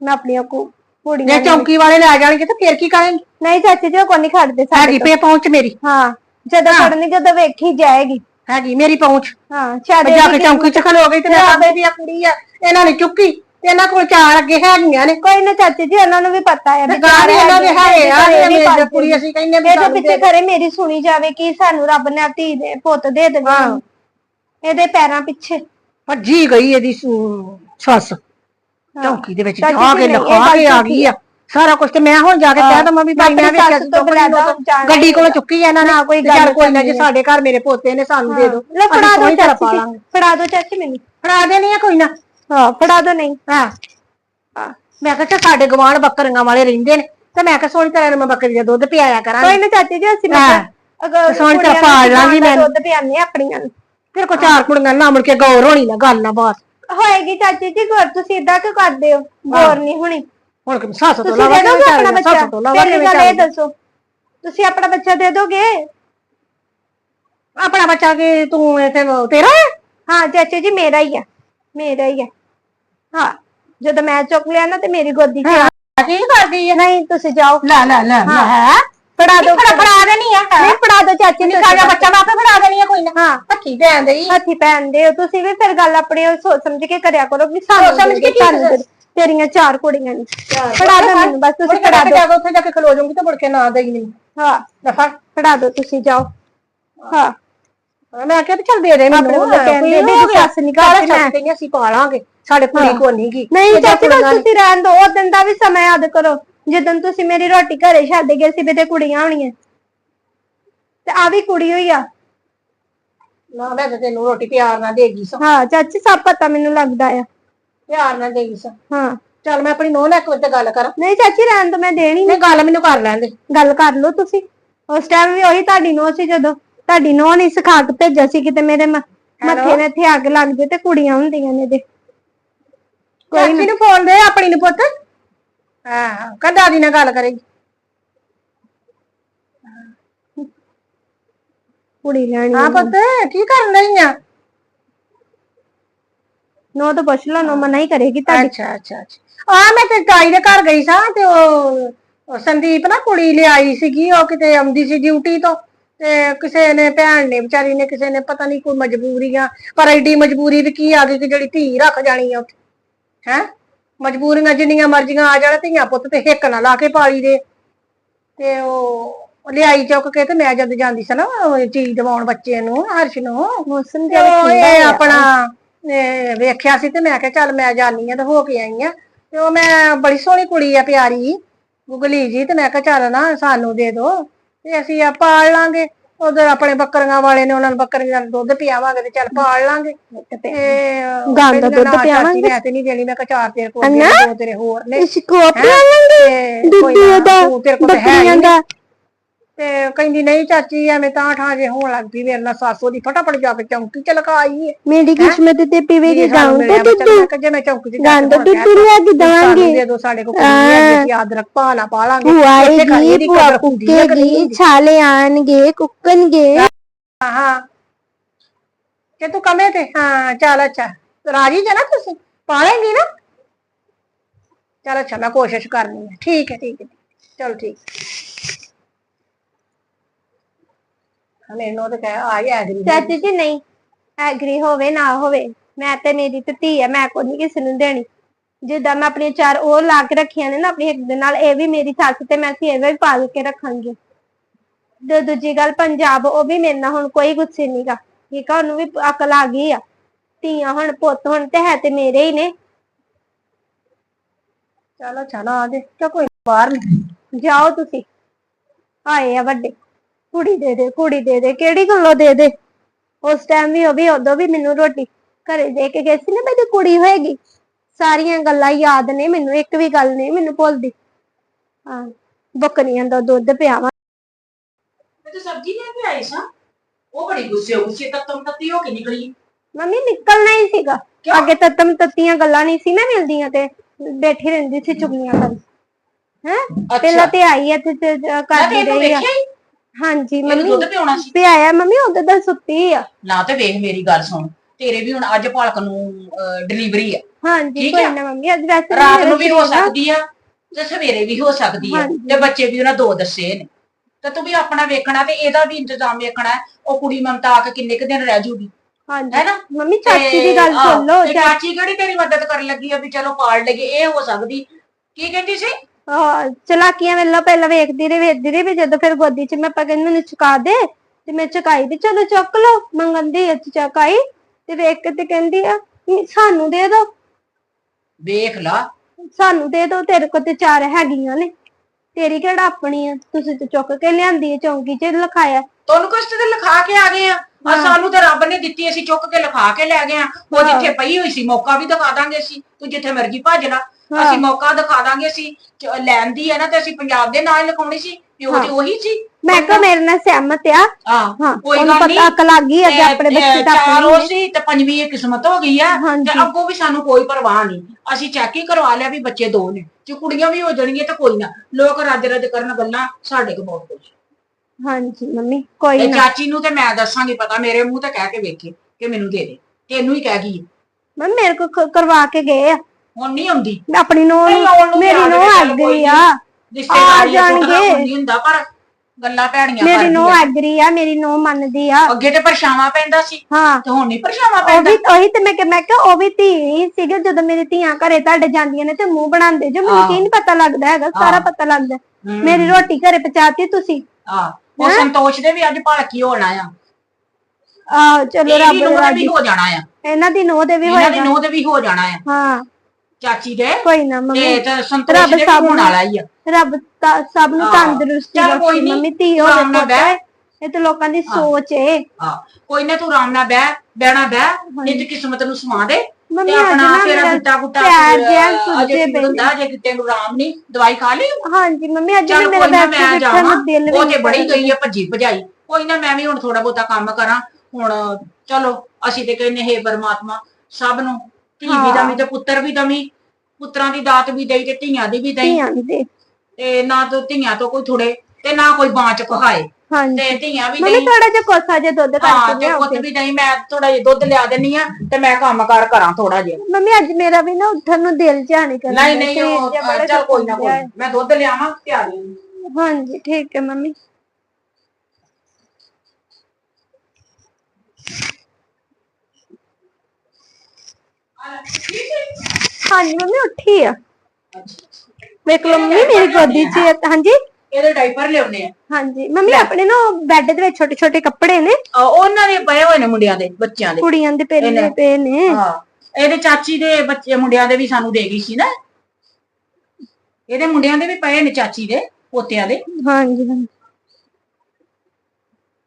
ਮੈਂ ਆਪਣੀਆਂ ਕੁ- ਜੇ ਕੁੜੀਆਂ ਨੂੰ- ਚੌਂਕੀ ਵਾਲੇ ਲੈ ਜਾਣਗੇ ਤਾਂ ਫੇਰ ਕੀ ਕਰਾਂਗੇ ਨਹੀਂ ਚਾਚੀ ਜੀ ਉਹ ਕੋਈ ਨਹੀਂ ਖੜਦੇ ਸਾਡੇ ਹੈਗੀ ਪੇ ਪਹੁੰਚ ਮੇਰੀ। ਹਾਂ ਜਦੋਂ ਖੜਨੀ ਜਦੋਂ ਵੇਖੀ ਜਾਏਗੀ। ਹੈਗੀ ਮੇਰੀ ਪਹੁੰਚ। ਹਾਂ ਜਾ ਕੇ ਵੀ ਚੌਂਕੀ ਚ ਖਲੋ ਗਈ ਤੇ ਮੈਂ ਆਦੇ ਦੀ ਆ ਕੁੜੀ ਆ ਇਹਨਾਂ ਨੇ ਚੁੱਕੀ ਤੇ ਇਹਨਾਂ ਕੋਲ ਚਾਰ ਅੱਗੇ ਹੈਗੀਆਂ ਨੇ। ਕੋਈ ਨਾ ਚਾਚੀ ਜੀ ਉਹਨਾਂ ਨੂੰ ਵੀ ਪਤਾ ਹੈ ਵੀ ਗਾਂ ਇਹਨਾਂ ਦੇ ਹੈਗੇ ਆ ਵੀ ਇਹ ਪਾਲਦੇ ਕੁੜੀ ਅਸੀਂ ਕਹਿੰਦੇ ਵੀ ਇਹਦੇ ਪਿੱਛੇ ਖਰੇ ਮੇਰੀ ਸੁਣੀ ਜਾਵੇ ਕਿ ਸਾਨੂੰ ਰੱਬ ਨੇ ਧੀ ਦੇ ਪੁੱਤ ਦੇ ਦੇਵੇ। ਹਾਂ। ਇਹਦੇ ਪੈਰਾਂ ਪਿੱਛੇ। ਭੱਜੀ ਗਈ ਇਹਦੀ ਸੱਸ। ਚੌਂਕੀ ਦੇ ਵਿੱਚ ਜਾ ਕੇ ਲਿਖਾ ਕੇ ਆ ਗਈ ਆ। ਸਾਰਾ ਕੁਝ ਤੇ ਮੈਂ ਹੁਣ ਜਾ ਕੇ ਕਹਿ ਦਵਾਂ ਵੀ ਭਾਈ ਮੈਂ ਤੋਂ ਚੌਂਕੀ ਤੋਂ ਗੱਡੀ ਕੋਲੋਂ ਚੁੱਕੀ ਆ ਇਹਨਾਂ ਨੇ ਨਾ ਕੋਈ ਗੱਲ ਕੋਈ ਨਾ ਜੇ ਸਾਡੇ ਘਰ ਮੇਰੇ ਪੋਤੇ ਨੇ ਸਾਨੂੰ ਦੇ ਦਿਓ ਲੈ ਫੜਾ ਦੋ ਚਾਚੀ ਫੜਾ ਦੋ ਚਾਚੀ ਮੈਨੂੰ। ਫੜਾ ਦੇਣੀ ਆ ਕੋਈ ਨਾ। ਹਾਂ ਫੜਾ ਦੋ ਨਹੀਂ। ਹਾਂ। ਮੈਂ ਕਿਹਾ ਸਾਡੇ ਗਵਾਂਢ ਬੱਕਰੀਆਂ ਵਾਲੇ ਰਹਿੰਦੇ ਨੇ ਤੇ ਮੈਂ ਕਿਹਾ ਸੋਹਣੀ ਤਰ੍ਹਾਂ ਮੈਂ ਬੱਕਰੀ ਦਾ ਦੁੱਧ ਪਿਆਇਆ ਕਰਾਂਗੀ। ਕੋਈ ਨਾ ਚਾਚੀ ਜੀ ਅਸੀਂ ਹਾਂ। ਅਗਰ ਸੋਹਣੀ ਤਰ੍ਹਾਂ ਪਾਲ ਲਾਂਗੀ ਮੈਂ। ਦੁੱਧ ਪਿਆਨੇ ਆਪਣੀਆਂ ਨੂੰ। ਤੇਰੇ ਕੋ ਚਾਰ ਕੁੜੀਆਂ ਨਾ ਮੁੜ ਕੇ ਗੌਰ ਹੋਣੀ ਨਾ ਗੱਲ ਨਾ ਬਾਤ। ਹੋਏਗੀ ਚਾਚੀ ਜੀ ਗੌਰ ਤੁਸੀਂ ਇਦਾਂ ਕਿਉਂ ਕਰਦੇ ਹੋ? ਗੌਰ ਨਹੀਂ ਹੋਣੀ। ਹੁਣ ਸੱਸ ਤੋਂ ਤੁਸੀਂ ਲਾਵਾ ਦੇ ਦੋਗੇ ਆਪਣਾ ਚੱਲਣਾ ਬੱਚਾ? ਸੱਸ ਤੋਂ ਲਾਵਾ ਪਹਿਲੀ ਗੱਲ ਇਹ ਦੱਸੋ। ਤੁਸੀਂ ਆਪਣਾ ਬੱਚਾ ਦੇ ਦੋਗੇ? ਆਪਣਾ ਬੱਚਾ ਕਿ ਤੂੰ ਇੱਥੇ ਤੇਰਾ ਹੈ? ਹਾਂ ਚਾਚੀ ਜੀ ਮੇਰਾ ਹੀ ਹੈ ਮੇਰਾ ਹੀ ਹੈ ਹਾਂ ਜਦੋਂ ਮੈਂ ਚੁੱਕ ਲਿਆ ਨਾ ਤੇ ਮੇਰੀ ਗੋਦੀ 'ਚ ਆ। ਕੀ ਕਰਦੀ ਹੈ ਨਹੀਂ ਤੁਸੀਂ ਜਾਓ। ਲੈ ਲੈ ਲੈ ਲੈ ਹੈ ਫੜਾ ਦੋ ਫੜਾ ਫੜਾ ਦੇਣੀ ਆ। ਨਹੀਂ ਫੜਾ ਦੋ ਚਾਚੀ ਨੂੰ ਨਿੱਕਾ ਜਿਹਾ ਬੱਚਾ ਮੈਂ ਆਪੇ ਫੜਾ ਦੇਣੀ ਆ ਕੋਈ ਨਾ। ਹਾਂ। ਹੱਥੀ ਭੈਣ ਦੇਈ ਹੱਥੀ ਪੈਂਦੇ ਹੋ ਤੁਸੀਂ ਵੀ ਫਿਰ ਗੱਲ ਆਪਣੀ ਉਹ ਸੋਚ ਸਮਝ ਕੇ ਕਰਿਆ ਕਰੋ ਵੀ ਸਾਨੂੰ ਸਮਝ ਦੇ ਕੇ ਕੀ ਸਾਨੂੰ ਦੇ। ਤੇਰੀਆਂ ਚਾਰ ਕੁੜੀਆਂ ਨੇ। ਫੜਾ ਦੋ ਮੈਨੂੰ ਬਸ ਤੁਸੀਂ ਫੜਾ ਕੇ ਦੋ। ਜਾ ਕੇ ਉੱਥੇ ਜਾ ਕੇ ਖਲੋ ਜਾਊਂਗੀ ਤੇ ਮੁੜ ਕੇ ਨਾ ਦੇਈ ਨਹੀਂ ਹਾਂ। ਦਫਾ ਫੜਾ। ਦੋ ਤੁਸੀਂ ਜਾਓ। ਹਾਂ। ਮੈਂ ਕਿਹਾ ਵੀ ਚੱਲ ਦੇ ਦੇ ਮੈਨੂੰ ਆਪਣੇ ਕਹਿੰਦੇ ਗਿਆ। ਸੱਸ ਨੀ ਸਾਰਾ ਕਰਦੀ ਸੱਸ ਮੈਂ। ਕਹਿੰਦੀ ਅਸੀਂ ਪਾਲਾਂਗੇ। ਸਾਡੇ ਕੁੜੀ ਕੋ ਨਹੀਂ ਗੀ। ਨਹੀਂ ਚਾਚੀ ਬਸ ਤੁਸੀਂ ਰਹਿਣ ਦੋ ਉਹ ਦਿਨ ਦਾ ਵੀ ਸਮਾਂ ਯਾਦ ਕਰੋ। ਜਦੋਂ ਤੁਸੀਂ ਮੇਰੀ ਰੋਟੀ ਘਰੇ ਛੱਡ ਗਏ ਸੀ ਵੀ ਤੇ ਕੁੜੀਆਂ ਹੋਣੀਆਂ। ਤੇ ਆ ਵੀ ਕੁੜੀ ਹੋਈ ਆ। ਨਾ ਮੈਂ ਤੇ ਤੈਨੂੰ ਰੋਟੀ ਪਿਆਰ ਨਾਲ ਦੇਗੀ ਸਾ। ਹਾਂ ਚਾਚੀ ਸਭ ਪਤਾ ਮੈਨੂੰ ਲੱਗਦਾ ਆ। ਪਿਆਰ ਨਾਲ ਦੇਗੀ ਸਾ। ਹਾਂ। ਚੱਲ ਮੈਂ ਆਪਣੀ ਨੋਹ ਨਾਲ ਇੱਕ ਵਾਰ ਤੇ ਗੱਲ ਕਰਾਂ। ਨਹੀਂ ਚਾਚੀ ਰਹਿਣ ਦੋ ਮੈਂ ਦੇਣੀ ਨਹੀਂ ਗੱਲ ਮੈਨੂੰ ਕਰ ਲੈਂਦੇ ਗੱਲ ਕਰ ਲਓ ਤੁਸੀਂ। ਉਸ ਟਾਈਮ ਵੀ ਉਹੀ ਤੁਹਾਡੀ ਨੋਹ ਸੀ ਜਦੋਂ। ਤੁਹਾਡੀ ਨੋਹ ਨਹੀਂ ਸਿਖਾ ਕੇ ਭੇਜਿਆ ਸੀ ਕਿਤੇ ਮੇਰੇ ਮ- ਮੱਥੇ ਨੇ ਇੱਥੇ ਅੱਗ ਲੱਗ ਜੇ ਤੇ ਕੁੜੀਆਂ ਹੁੰਦੀਆਂ ਨੇ ਦੇ ਕੋਈ ਨੂੰ। ਫੋਨ ਦੇ ਆਪਣੀ ਨੂੰ ਪੁੱਤ। ਹਾਂ ਕੰਦਾ ਦੀ ਨਾਲ ਗੱਲ ਕਰੇਗੀ। ਕੁੜੀ ਲੈਣੀ ਹਾਂ ਪੁੱਤ ਕੀ ਕਰਨ ਰਹੀ ਆ? ਨੋ ਤਾਂ ਪੁੱਛ ਲਓ ਨੋ ਮਨਾ ਹੀ ਕਰੇਗੀ ਤੁਹਾਡੀ। ਅੱਛਾ ਅੱਛਾ ਅੱਛਾ। ਆ ਮੈਂ ਤੇ ਤਾਈ ਦੇ ਘਰ ਗਈ ਸਾਂ ਤੇ ਉਹ ਉਹ ਸੰਦੀਪ ਨਾ ਕੁੜੀ ਲਿਆਈ ਸੀਗੀ ਉਹ ਕਿਤੇ ਆਉਂਦੀ ਸੀ ਡਿਊਟੀ ਤੋਂ ਤੇ ਕਿਸੇ ਨੇ ਭੈਣ ਨੇ ਵਿਚਾਰੀ ਨੇ ਕਿਸੇ ਨੇ ਪਤਾ ਨਹੀਂ ਕੋਈ ਮਜਬੂਰੀਆਂ ਪਰ ਐਡੀ ਮਜਬੂਰੀ ਵੀ ਕੀ ਆ ਗਈ ਕਿ ਜਿਹੜੀ ਧੀ ਰੱਖ ਜਾਣੀ ਆ ਉੱਥੇ ਹੈ? ਮਜਬੂਰੀਆਂ ਜਿੰਨੀਆਂ ਮਰਜ਼ੀਆਂ ਆ ਜਾਣ ਧੀਆਂ ਪੁੱਤ ਤੇ ਹਿੱਕ ਨਾ ਲਾ ਕੇ ਪਾਲੀ ਦੇ। ਤੇ ਉਹ ਉਹ ਲਿਆਈ ਚੁੱਕ ਕੇ ਤੇ ਮੈਂ ਜਦ ਜਾਂਦੀ ਸੀ ਨਾ ਉਹ ਚੀਜ਼ ਦਿਵਾਉਣ ਬੱਚੇ ਨੂੰ ਹਰਸ਼ ਨੂੰ ਮੌਸਮ ਤੇ ਠੰਡਾ ਇਹ ਆਪਣਾ ਵੇਖਿਆ ਸੀ ਤੇ ਮੈਂ ਕਿਹਾ ਚੱਲ ਮੈਂ ਜਾਨੀ ਆ ਤੇ ਹੋ ਕੇ ਆਈ ਆ ਤੇ ਉਹ ਮੈਂ ਬੜੀ ਸੋਹਣੀ ਕੁੜੀ ਆ ਪਿਆਰੀ ਗੁਗਲੀ ਜੀ ਤੇ ਮੈਂ ਕਿਹਾ ਚੱਲ ਨਾ ਸਾਨੂੰ ਦੇ ਦੋ ਤੇ ਅਸੀਂ ਆ ਪਾਲ ਲਾਂਗੇ ਉਧਰ ਆਪਣੇ ਬੱਕਰੀਆਂ ਵਾਲੇ ਨੇ ਉਹਨਾਂ ਨੂੰ ਬੱਕਰੀਆਂ ਦਾ ਦੁੱਧ ਪਿਆਵਾਂਗੇ ਤੇ ਚੱਲ ਪਾਲ ਲਾਂਗੇ ਤੇ ਗਾਂ ਦਾ ਦੁੱਧ ਪਿਆਵਾਂਗੇ। ਮੈਂ ਤੇ ਨਹੀਂ ਦੇਣੀ ਮੈਂ ਕਿਹਾ ਚਾਰ ਤੇਰੇ ਕੋਲ? ਦੋ ਤੇਰੇ ਹੋਰ ਨੇ ਇਸ ਕੋ? ਪਿਆਵਾਂਗੇ ਦੁੱਧ ਦਾ ਬੱਕਰੀਆਂ। ਦਾ ਤੇ ਕਹਿੰਦੀ ਨਹੀਂ ਚਾਚੀ ਐਵੇਂ ਤਾਂ ਠਾਂ ਜੇ ਹੋਣ ਲੱਗ ਪਈ ਮੇਰੇ ਨਾਲ ਸਾਸੋ ਦੀ ਫਟਾਫਟ ਜਾ ਕੇ ਚੌਂਕੀ ਚ ਲਕਾਈ ਮੇਰੀ ਕਿਸਮਤ ਤੇ ਪੀਵੇਗੀ ਗਾਂ। ਦਾ ਦੁੱਧ ਜੇ ਮੈਂ ਚੌਂਕੀ ਚ ਗਾਂ ਦਾ ਦੁੱਧ ਲਿਆ ਕੇ ਦਵਾਂਗੇ। ਦੇ ਦੋ ਸਾਡੇ ਕੋਲ ਕੋਈ ਆਦ ਰੱਖ ਪਾ ਨਾ ਪਾਲਾਂਗੇ ਭੂਆ ਇੱਥੇ ਘਰ ਆਏਗੀ ਇਹਦੀ ਭੂਆ ਕਿ ਕੁੱਕੇਗੀ? ਛਾਲੇ ਆਣਗੇ ਕੁੱਕਣਗੇ। ਹਾਂ ਹਾਂ। ਕਿ ਤੂੰ ਕਮੇ ਤੇ? ਹਾਂ ਚੱਲ ਅੱਛਾ। ਰਾਜੀ ਜੇ ਨਾ ਤੁਸੀਂ? ਪਾਲੇਂਗੀ ਨਾ? ਚਲ ਅੱਛਾ ਮੈਂ ਕੋਸ਼ਿਸ਼ ਕਰਨੀ ਹੈ ਠੀਕ ਹੈ ਠੀਕ ਹੈ। ਚਲ ਠੀਕ। ਹਮੇ ਤੇ ਕਹਿ, ਆ ਗਿਆ ਐਗਰੀ ਚਾਚੀ ਜੀ ਨਹੀਂ ਐਗਰੀ ਹੋਵੇ ਨਾ ਹੋਵੇ, ਮੈਂ ਤੇ ਮੇਰੀ ਤੇ ਧੀ ਹੈ ਮੈਂ ਕੋਈ ਨਹੀਂ ਕਿਸੇ ਨੂੰ ਦੇਣੀ। ਜਿੱਦਾਂ ਮੈਂ ਆਪਣੀਆਂ ਚਾਰ, ਉਹ ਲਾ ਕੇ ਰੱਖੀਆਂ ਨੇ ਨਾ ਆਪਣੀ ਹਿੱਕ ਦੇ ਨਾਲ, ਇਹ ਵੀ ਮੇਰੀ ਸੱਸ ਤੇ ਮੈਂ ਸੀ ਇਹ ਵੀ ਪਾਲ ਕੇ ਰੱਖਾਂਗੀ। ਤੇ ਦੂਜੀ ਗੱਲ ਪੰਜਾਬ, ਉਹ ਵੀ ਮੇਰੇ ਨਾਲ ਹੁਣ ਕੋਈ ਗੁੱਸੇ ਨਹੀਂਗਾ ਠੀਕ ਆ, ਉਹਨੂੰ ਵੀ ਅਕਲ ਆ ਗਈ ਆ। ਧੀਆਂ ਹੁਣ, ਪੁੱਤ ਹੁਣ ਤੇ ਹੈ ਤੇ ਮੇਰੇ ਹੀ ਨੇ। ਚਲੋ, ਚਲਾ ਆ ਦੇ ਚਾ ਕੋਈ ਬਾਹਰ ਜਾਓ ਤੁਸੀਂ। ਆਏ ਆ ਵੱਡੇ। ਕੁੜੀ ਦੇ ਦੇ ਕੁੜੀ ਦੇ ਦੇ ਕਿਹੜੀ ਗੱਲੋਂ ਦੇ ਦੇ? ਉਸ ਟਾਈਮ ਵੀ ਉਹ ਵੀ ਉਦੋਂ ਵੀ ਮੈਨੂੰ ਰੋਟੀ ਘਰੇ ਦੇ ਕੇ ਗਏ ਸੀ ਨਾ ਮੇਰੀ ਕੁੜੀ ਹੋਏਗੀ। ਸਾਰੀਆਂ ਗੱਲਾਂ ਯਾਦ ਨੇ ਮੈਨੂੰ ਇੱਕ ਵੀ ਗੱਲ ਨਹੀਂ ਮੈਨੂੰ ਭੁੱਲਦੀ। ਹਾਂ ਬੱਕਰੀਆਂ ਦਾ ਦੁੱਧ ਪਿਆਵਾਂ ਮੈਂ ਤਾਂ ਸਬਜ਼ੀ ਲੈ ਕੇ ਆਈ ਸਾਂ। ਉਹ ਬੜੀ ਗੁੱਸੇ ਗੁੱਸੇ ਤੱਤਮ ਤੱਤੀ ਹੋ ਕੇ ਨਿਕਲੀ। ਮੰਮੀ ਨਿਕਲਣਾ ਹੀ ਸੀਗਾ। ਕਿਉਂ? ਅੱਗੇ ਤੱਤਮ ਤੱਤੀਆਂ ਗੱਲਾਂ ਨਹੀਂ ਸੀ ਨਾ ਮਿਲਦੀਆਂ ਤੇ ਬੈਠੀ ਰਹਿੰਦੀ ਸੀ ਚੁਗਲੀਆਂ ਕਰਨ। ਹੈ? ਪਹਿਲਾਂ ਤੇ ਆਈ ਇੱਥੇ ਤੇ ਮੈਂ ਕਰਦੀ ਤੇ ਇਹਨੂੰ ਰਹੀ ਆ। ਵੇਖਿਆ ਹੀ ਹਾਂਜੀ ਮੰਮੀ ਦੁੱਧ ਪਿਉਣਾ ਸੀ। ਪਿਆਇਆ ਮੰਮੀ ਉਦੋਂ ਤਾਂ ਸੁੱਤੀ ਆ। ਨਾ ਤੇ ਵੇਖ ਮੇਰੀ ਗੱਲ ਸੁਣ ਤੇਰੇ ਵੀ ਹੁਣ ਅੱਜ ਪਾਲਕ ਨੂੰ ਡਿਲੀਵਰੀ ਆ। ਹਾਂਜੀ ਠੀਕ ਕੋਈ ਆ। ਨਾ ਮੰਮੀ ਅੱਜ ਵੈਸੇ ਵੀ ਰਾਤ ਮੇਰੇ ਨੂੰ ਵੀ ਹੋ ਸਰੀਰ ਨਾ- ਸਕਦੀ ਆ ਤੇ ਸਵੇਰੇ ਵੀ ਹੋ ਸਕਦੀ ਆ ਹਾਂਜੀ। ਤੇ ਬੱਚੇ ਵੀ ਉਹਨਾਂ ਦੋ ਦੱਸੇ ਨੇ। ਤੇ ਤੂੰ ਵੀ ਆਪਣਾ ਵੇਖਣਾ ਤੇ ਇਹਦਾ ਵੀ ਇੰਤਜ਼ਾਮ ਵੇਖਣਾ ਹੈ। ਉਹ ਕੁੜੀ ਮਮਤਾ ਆ ਕੇ ਕਿੰਨੇ ਕੁ ਦਿਨ ਰਹਿ ਜੂਗੀ। ਹਾਂਜੀ। ਹੈਨਾ ਮੰਮੀ ਚਾਚੀ ਦੀ ਗੱਲ ਸੁਣ ਲਓ ਤੇ ਚਾਚੀ ਕਿਹੜੀ ਤੇਰੀ ਮਦਦ ਕਰਨ ਲੱਗੀ ਆ ਵੀ ਚਲੋ ਪਾੜ ਲਈਏ ਇਹ ਹੋ ਸਕਦੀ। ਕੀ ਕਹਿੰਦੀ ਸੀ? ਹਾਂ ਚਲਾਕੀਆਂ ਵੇਲਾ ਪਹਿਲਾਂ ਵੇਖਦੀ ਰਹੀ ਵੇਖਦੀ ਰਹੀ ਵੀ ਜਦੋਂ ਫਿਰ ਗੋਦੀ 'ਚ ਮੈਂ ਪਕੜ ਮੈਨੂੰ ਚੁਕਾ ਦੇ ਤੇ ਮੈਂ ਚੁਕਾਈ ਵੀ ਚਲੋ ਚੁੱਕ ਲਓ ਮੰਗਣ ਦੀ ਅੱਜ ਚੁਕਾਈ ਤੇ ਵੇਖ ਕੇ ਤੇ ਕਹਿੰਦੀ ਆ ਸਾਨੂੰ ਦੇ ਦੋ। ਵੇਖ ਲਾ। ਸਾਨੂੰ ਦੇ ਦੋ ਤੇਰੇ ਕੋਲ ਤੇ ਚਾਰ ਹੈਗੀਆਂ ਨੇ। ਤੇਰੀ ਕਿਹੜਾ ਆਪਣੀ ਆ? ਤੁਸੀਂ ਤੇ ਚੁੱਕ ਕੇ ਲਿਆਂਦੀ ਆ ਚੌਂਕੀ 'ਚ ਲਿਖਾਇਆ। ਤੁਹਾਨੂੰ ਕਿਸ਼ਤ ਤੇ ਲਿਖਾ ਕੇ ਆ ਗਏ ਆ? ਆ ਹਾਂ। ਸਾਨੂੰ ਤਾਂ ਰੱਬ ਨੇ ਦਿੱਤੀ ਅਸੀਂ ਚੁੱਕ ਕੇ ਲਿਖਾ ਕੇ ਲੈ ਗਏ ਆ। ਉਹ ਹਾਂ। ਜਿੱਥੇ ਪਈ ਹੋਈ ਸੀ ਮੌਕਾ ਵੀ ਦਿਖਾ ਦਾਂਗੇ ਅਸੀਂ। ਤੂੰ ਜਿੱਥੇ ਮਰਜ਼ੀ ਭੱਜ ਲਾ। ਹਾਂ। ਅਸੀਂ ਮੌਕਾ ਦਿਖਾ ਦਾਂਗੇ ਅਸੀਂ ਚ- ਲੈਣ ਦੀ ਹੈ ਨਾ ਤੇ ਅਸੀਂ ਪੰਜਾਬ ਦੇ ਨਾਲ ਲਿਖਾਉਣੀ ਸੀ ਪਿਓ ਹਾਂ। ਉਹੀ ਸੀ। ਮੈਂ ਕਿਹਾ ਮੇਰੇ ਨਾਲ ਸਹਿਮਤ ਆ। ਹਾਂ ਹਾਂ ਕੋਈ ਉਹਨੂੰ ਗੱਲ ਨਹੀਂ। ਪਤਾ ਅਕਲ ਆ ਗਈ ਅੱਜ ਆਪਣੇ ਬੱਚੇ ਦਾ ਚਾਰ ਆਪਣੀ ਉਹ ਸੀ ਤੇ ਪੰਜਵੀਂ ਇਹ ਕਿਸਮਤ ਹੋ ਗਈ ਆ। ਹਾਂਜੀ। ਤੇ ਅੱਗੋਂ ਵੀ ਸਾਨੂੰ ਕੋਈ ਪਰਵਾਹ ਨਹੀਂ। ਅਸੀਂ ਚੈੱਕ ਹੀ ਕਰਵਾ ਲਿਆ ਵੀ ਬੱਚੇ ਦੋ ਨੇ। ਜੇ ਕੁੜੀਆਂ ਵੀ ਹੋ ਜਾਣਗੀਆਂ ਤਾਂ ਕੋਈ ਨਾ। ਲੋਕ ਰੱਜ ਰੱਜ ਕਰਨ ਗੱਲਾਂ ਸਾਡੇ ਕੋਲ ਬਹੁਤ ਕੁਝ ਹਾਂਜੀ ਮੰਮੀ ਕੋਈ ਤੇ ਨਾ। ਚਾਚੀ ਨੂੰ ਤੇ ਮੈਂ ਦੱਸਾਂਗੀ ਪਤਾ ਮੇਰੇ ਮੂੰਹ ਤੇ ਕਹਿ ਕੇ ਵੇਖੇ ਕਿ ਮੈਨੂੰ ਦੇ ਦੇ। ਤੈਨੂੰ ਹੀ ਕਹਿ ਗਈ ਮੈਂ ਮੇਰੇ ਕੋ ਕ- ਕਰਵਾ ਕੇ ਗਏ ਆ। ਹੁਣ ਨਹੀਂ ਆਉਂਦੀ। ਮੈਂ ਆਪਣੀ ਨੂੰਹ ਨਹੀਂ, ਆਉਣ ਨੂੰ ਨੂੰ ਮੇਰੀ ਆ ਨੂੰਹ ਜਾਵੇ, ਆ ਚੱਲ ਕੋਈ ਗਈ ਆ ਰਿਸ਼ਤੇਦਾਰੀ ਜਾਣਗੇ। ਨਹੀਂ ਹੁੰਦਾ ਪਰ ਗੱਲਾਂ ਭੈੜੀਆਂ ਮੇਰੀ ਨੂੰਹ ਆ। ਐਗਰੀ ਆ ਮੇਰੀ ਨੂੰਹ ਮੰਨਦੀ ਆ। ਅੱਗੇ ਤੇ ਪਰਛਾਵਾਂ ਪੈਂਦਾ ਸੀ ਹਾਂ। ਤੇ ਹੁਣ ਨਹੀਂ ਪਰਛਾਵਾਂ ਉਹ ਪੈਂਦਾ। ਵੀ ਉਹੀ ਤੇ ਮੈਂ ਕਿ ਮੈਂ ਕਿਹਾ ਉਹ ਵੀ ਧੀ ਹੀ ਸੀਗੇ ਜਦੋਂ ਮੇਰੀ ਧੀਆਂ ਘਰੇ ਤੁਹਾਡੇ ਜਾਂਦੀਆਂ ਨੇ ਤੇ ਮੂੰਹ ਬਣਾਉਂਦੇ ਜੋ ਮੈਨੂੰ ਆਹ। ਕੀ ਨਹੀਂ ਪਤਾ ਲੱਗਦਾ ਹੈਗਾ ਸਾਰਾ ਆਹ। ਪਤਾ ਲੱਗਦਾ। ਹਮ। ਮੇਰੀ ਰੋਟੀ ਘਰੇ ਪਹੁੰਚਾਤੀ ਤੁਸੀਂ। ਆ ਉਹ ਸੰਤੋਸ਼ ਦੇ ਵੀ ਅੱਜ ਭਲਕੀ ਹੋਣਾ ਆ। ਆ ਚਲੋ ਇਹਦੀ ਰੱਬ ਨੂੰਹ ਦੇ ਰਾਜੀ। ਹੋ ਜਾਣਾ ਆ। ਇਹਨਾਂ ਦੀ ਨੂੰਹ ਦੇ ਵੀ ਇਹਨਾਂ ਦੀ ਹੋਏਗਾ। ਨੂੰਹ ਦੇ ਵੀ ਹੋ ਜਾਣਾ ਆ। ਹਾਂ। ਚਾਚੀ ਦੇ? ਕੋਈ ਨਾ ਮੰਮੀ। ਤੇ ਤੇ ਸੰਤੋਸ਼ ਰੱਬ ਦੇ ਵੀ ਸਭ ਹੋਣ ਵਾਲਾ ਹੀ ਆ। ਰੱਬ ਤਾਂ ਸਭ ਨੂੰ। ਤੰਦਰੁਸਤੀ ਚੱਲ ਕੋਈ ਬਖਸ਼ੇ ਨੀ, ਮੰਮੀ ਧੀ ਆਰਾਮ ਹੋਵੇ ਨਾਲ ਪੁੱਤ। ਬਹਿ। ਇਹ ਤਾਂ ਲੋਕਾਂ ਦੀ ਸੋਚ ਏ। ਆ ਕੋਈ ਨਾ ਤੂੰ ਆਰਾਮ ਨਾਲ ਬਹਿ ਬਹਿਣਾ ਬਹਿ ਨਹੀਂ ਤੇ ਕਿਸਮਤ ਨੂੰ ਸਮਾ ਦੇ ਤੇ ਮੰਮੀ ਅੱਜ ਆਪਣਾ ਨਾ ਤੇਰਾ ਮੇਰਾ ਗੁੱਟਾ ਗੁੱਟਾ ਪੈਰ ਜਿਹਾ ਸੁੱਜੇ ਪੀੜ ਹੁੰਦਾ ਜੇ ਕਿਤੇ ਨੂੰ ਆਰਾਮ ਨਹੀਂ ਦਵਾਈ ਖਾ ਲਈ? ਹਾਂਜੀ ਮੰਮੀ ਅੱਜ ਚੱਲ ਨਾ ਮੇਰਾ ਕੋਈ ਨਾ ਵੈਸੇ ਮੈਂ ਦੇਖਣ ਜਾਵਾਂ। ਨੂੰ ਦਿਲ ਵੀ ਉਹ ਨਹੀਂ ਤੇ ਬੜੀ ਕਰਦਾ। ਗਈ ਆ ਭੱਜੀ ਭਜਾਈ। ਕੋਈ ਨਾ ਮੈਂ ਵੀ ਹੁਣ ਥੋੜਾ ਬਹੁਤਾ ਕੰਮ ਕਰਾਂ। ਹੁਣ ਚਲੋ ਅਸੀਂ ਤੇ ਕਹਿੰਨੇ ਹੈ ਪਰਮਾਤਮਾ ਸਭ ਨੂੰ ਧੀ ਵੀ ਹਾਂ। ਦਵੀ ਤੇ ਪੁੱਤਰ ਵੀ ਦਵੀ ਪੁੱਤਰਾਂ ਦੀ ਦਾਤ ਵੀ ਦੇਈ ਤੇ ਧੀਆਂ ਦੀ ਵੀ ਦੇਈ ਧੀਆਂ ਦੇ ਤੇ ਨਾ ਤੋਂ ਧੀਆਂ ਤੋਂ ਕੋਈ ਥੋੜੇ ਤੇ ਨਾ ਕੋਈ ਬਾਂਚ ਕਹਾਏ ਹਾਂਜੀ ਤੇ ਧੀਆਂ ਵੀ ਦੇਈ ਥੋੜਾ ਜਿਹਾ ਕੋਸਾ ਜਿਹਾ ਦੁੱਧ ਹਾਂ ਕਰਕੇ ਤੇ ਲਿਆਓ ਪੁੱਤ ਫਿਰ। ਵੀ ਨਹੀਂ ਮੈਂ ਥੋੜਾ ਜਿਹਾ ਦੁੱਧ ਲਿਆ ਦਿੰਨੀ ਆ ਤੇ ਮੈਂ ਕੰਮ ਕਾਰ ਕਰਾਂ ਥੋੜਾ ਜਿਹਾ ਮੰਮੀ ਅੱਜ ਮੇਰਾ ਵੀ ਨਾ ਉੱਠਣ ਨੂੰ ਦਿਲ ਜਿਹਾ ਨਹੀਂ ਕਰਦਾ ਨਹੀਂ ਨਹੀਂ ਉਹ ਚੱਲ ਕੋਈ। ਨਾ। ਮੈਂ ਦੁੱਧ ਲਿਆਵਾਂ ਤਿਆਰੀ ਹਾਂਜੀ ਠੀਕ ਹੈ ਮੰਮੀ ਹਾਂਜੀ ਮੰਮੀ ਉੱਠੀ ਆ। ਵੇਖ ਲਓ ਮੰਮੀ ਮੇਰੀ ਗੋਦੀ 'ਚ ਹੀ। ਹਾਂਜੀ? ਇਹਦੇ ਡਾਈਪਰ ਲਿਆਉਣੇ ਆ। ਹਾਂਜੀ ਮੰਮੀ ਆਪਣੇ ਨਾ ਬੈੱਡ ਦੇ ਵਿੱਚ ਛੋਟੇ ਛੋਟੇ ਕੱਪੜੇ ਨੇ। ਆ, ਉਹਨਾਂ ਦੇ ਪਏ ਹੋਏ ਨੇ ਮੁੰਡਿਆਂ ਦੇ ਬੱਚਿਆਂ ਦੇ। ਕੁੜੀਆਂ ਦੇ ਪਹਿਲੇ। ਪਏ ਨੇ। ਹਾਂ ਇਹਦੇ ਚਾਚੀ ਦੇ ਬੱਚੇ ਮੁੰਡਿਆਂ ਦੇ ਵੀ ਸਾਨੂੰ ਦੇ ਗਈ ਸੀ ਨਾ। ਇਹਦੇ ਮੁੰਡਿਆਂ ਦੇ ਵੀ ਪਏ ਨੇ ਚਾਚੀ ਦੇ ਪੋਤਿਆਂ ਦੇ। ਹਾਂਜੀ ਹਾਂਜੀ।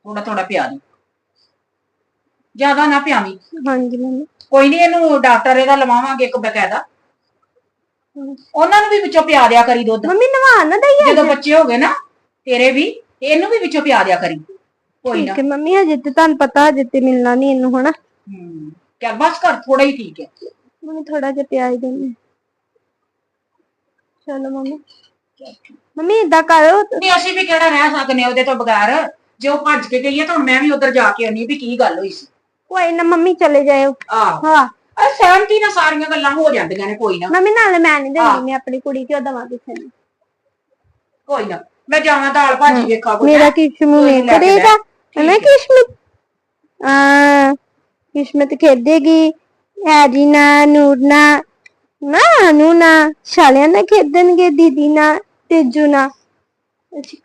ਥੋੜਾ ਥੋੜਾ ਪਿਆ ਦੀ। ਜ਼ਿਆਦਾ ਨਾ ਪਿਆਵੀਂ। ਹਾਂਜੀ ਮੰਮੀ। ਕੋਈ ਨਹੀਂ ਇਹਨੂੰ ਡਾਕਟਰ ਇਹਦਾ ਲਵਾਵਾਂਗੇ ਇੱਕ ਬਕਾਇਦਾ। ਉਹਨਾਂ ਨੂੰ ਵੀ ਵਿੱਚੋਂ ਪਿਆ ਦਿਆ ਕਰੀ ਦੁੱਧ। ਮੰਮੀ ਨਵਾ ਨਾ ਦਈਏ ਜਦੋਂ ਬੱਚੇ ਹੋ ਗਏ ਨਾ ਤੇਰੇ ਵੀ ਇਹਨੂੰ ਵੀ ਵਿੱਚੋਂ ਪਿਆ ਦਿਆ ਕਰੀ। ਕੋਈ ਨਾ। ਠੀਕ ਹੈ ਮੰਮੀ ਹਜੇ ਤੇ ਤੁਹਾਨੂੰ ਪਤਾ ਹਜੇ ਤੇ ਮਿਲਣਾ ਨਹੀਂ ਇਹਨੂੰ ਹਨਾ ਹੂੰ ਚੱਲ ਬਸ ਕਰ ਥੋੜਾ ਹੀ ਠੀਕ ਹੈ। ਮੰਮੀ ਥੋੜਾ ਜਿਹਾ ਪਿਆਜ ਦੇਣੀ ਚਲੋ ਮੰਮੀ। ਮੰਮੀ ਏਦਾਂ ਕਰੋ। ਨਹੀਂ ਅਸੀਂ ਵੀ ਕਿਹੜਾ ਰਹਿ ਸਕਦੇ ਹਾਂ ਉਹਦੇ ਤੋਂ ਬਗੈਰ। ਜੇ ਉਹ ਭੱਜ ਕੇ ਗਈ ਹੈ ਤਾਂ ਮੈਂ ਵੀ ਉਧਰ ਜਾ ਕੇ ਆਉਣੀ ਵੀ ਕੀ ਗੱਲ ਹੋਈ ਸੀ। ਕੋਈ ਨਾ ਮੰਮੀ ਚਲੇ ਜਾਇਓ ਆਹ ਹਾਂ। ਅਰੇ ਸਹਿਮਤੀ ਨਾਲ ਸਾਰੀਆਂ ਗੱਲਾਂ ਹੋ ਜਾਂਦੀਆਂ ਨੇ ਕੋਈ ਨਾ। ਮੰਮੀ ਨਾਲ ਮੈਂ ਨਹੀਂ। ਦੇਣੀ ਮੈਂ ਆਪਣੀ ਕੁੜੀ ਕਿਉਂ ਦਵਾਂ ਕਿਸੇ ਨੂੰ। ਕੋਈ ਨਾ ਮੈਂ ਜਾਵਾਂ ਦਾਲ ਭਾਜੀ ਵੇਖਾ ਕੋਈ। ਮੇਰਾ ਕਿਸ਼ਮੂ ਕੋਈ ਨੇ ਲੈ ਕੇ ਕਰੇਗਾ। ਹੈ। ਕਿਸ਼ਮਤ? ਆ ਕਿਸ਼ਮਤ ਖੇਡੇਗੀ। ਹੈਰੀ ਨਾ ਨੂਰ ਨਾ ਨਾ ਨੂੰ ਨਾ ਸ਼ਾਲਿਆਂ ਨਾਲ ਖੇਡਣਗੇ ਦੀਦੀ ਨਾ ਤੇਜੂ ਨਾ ਅਸੀਂ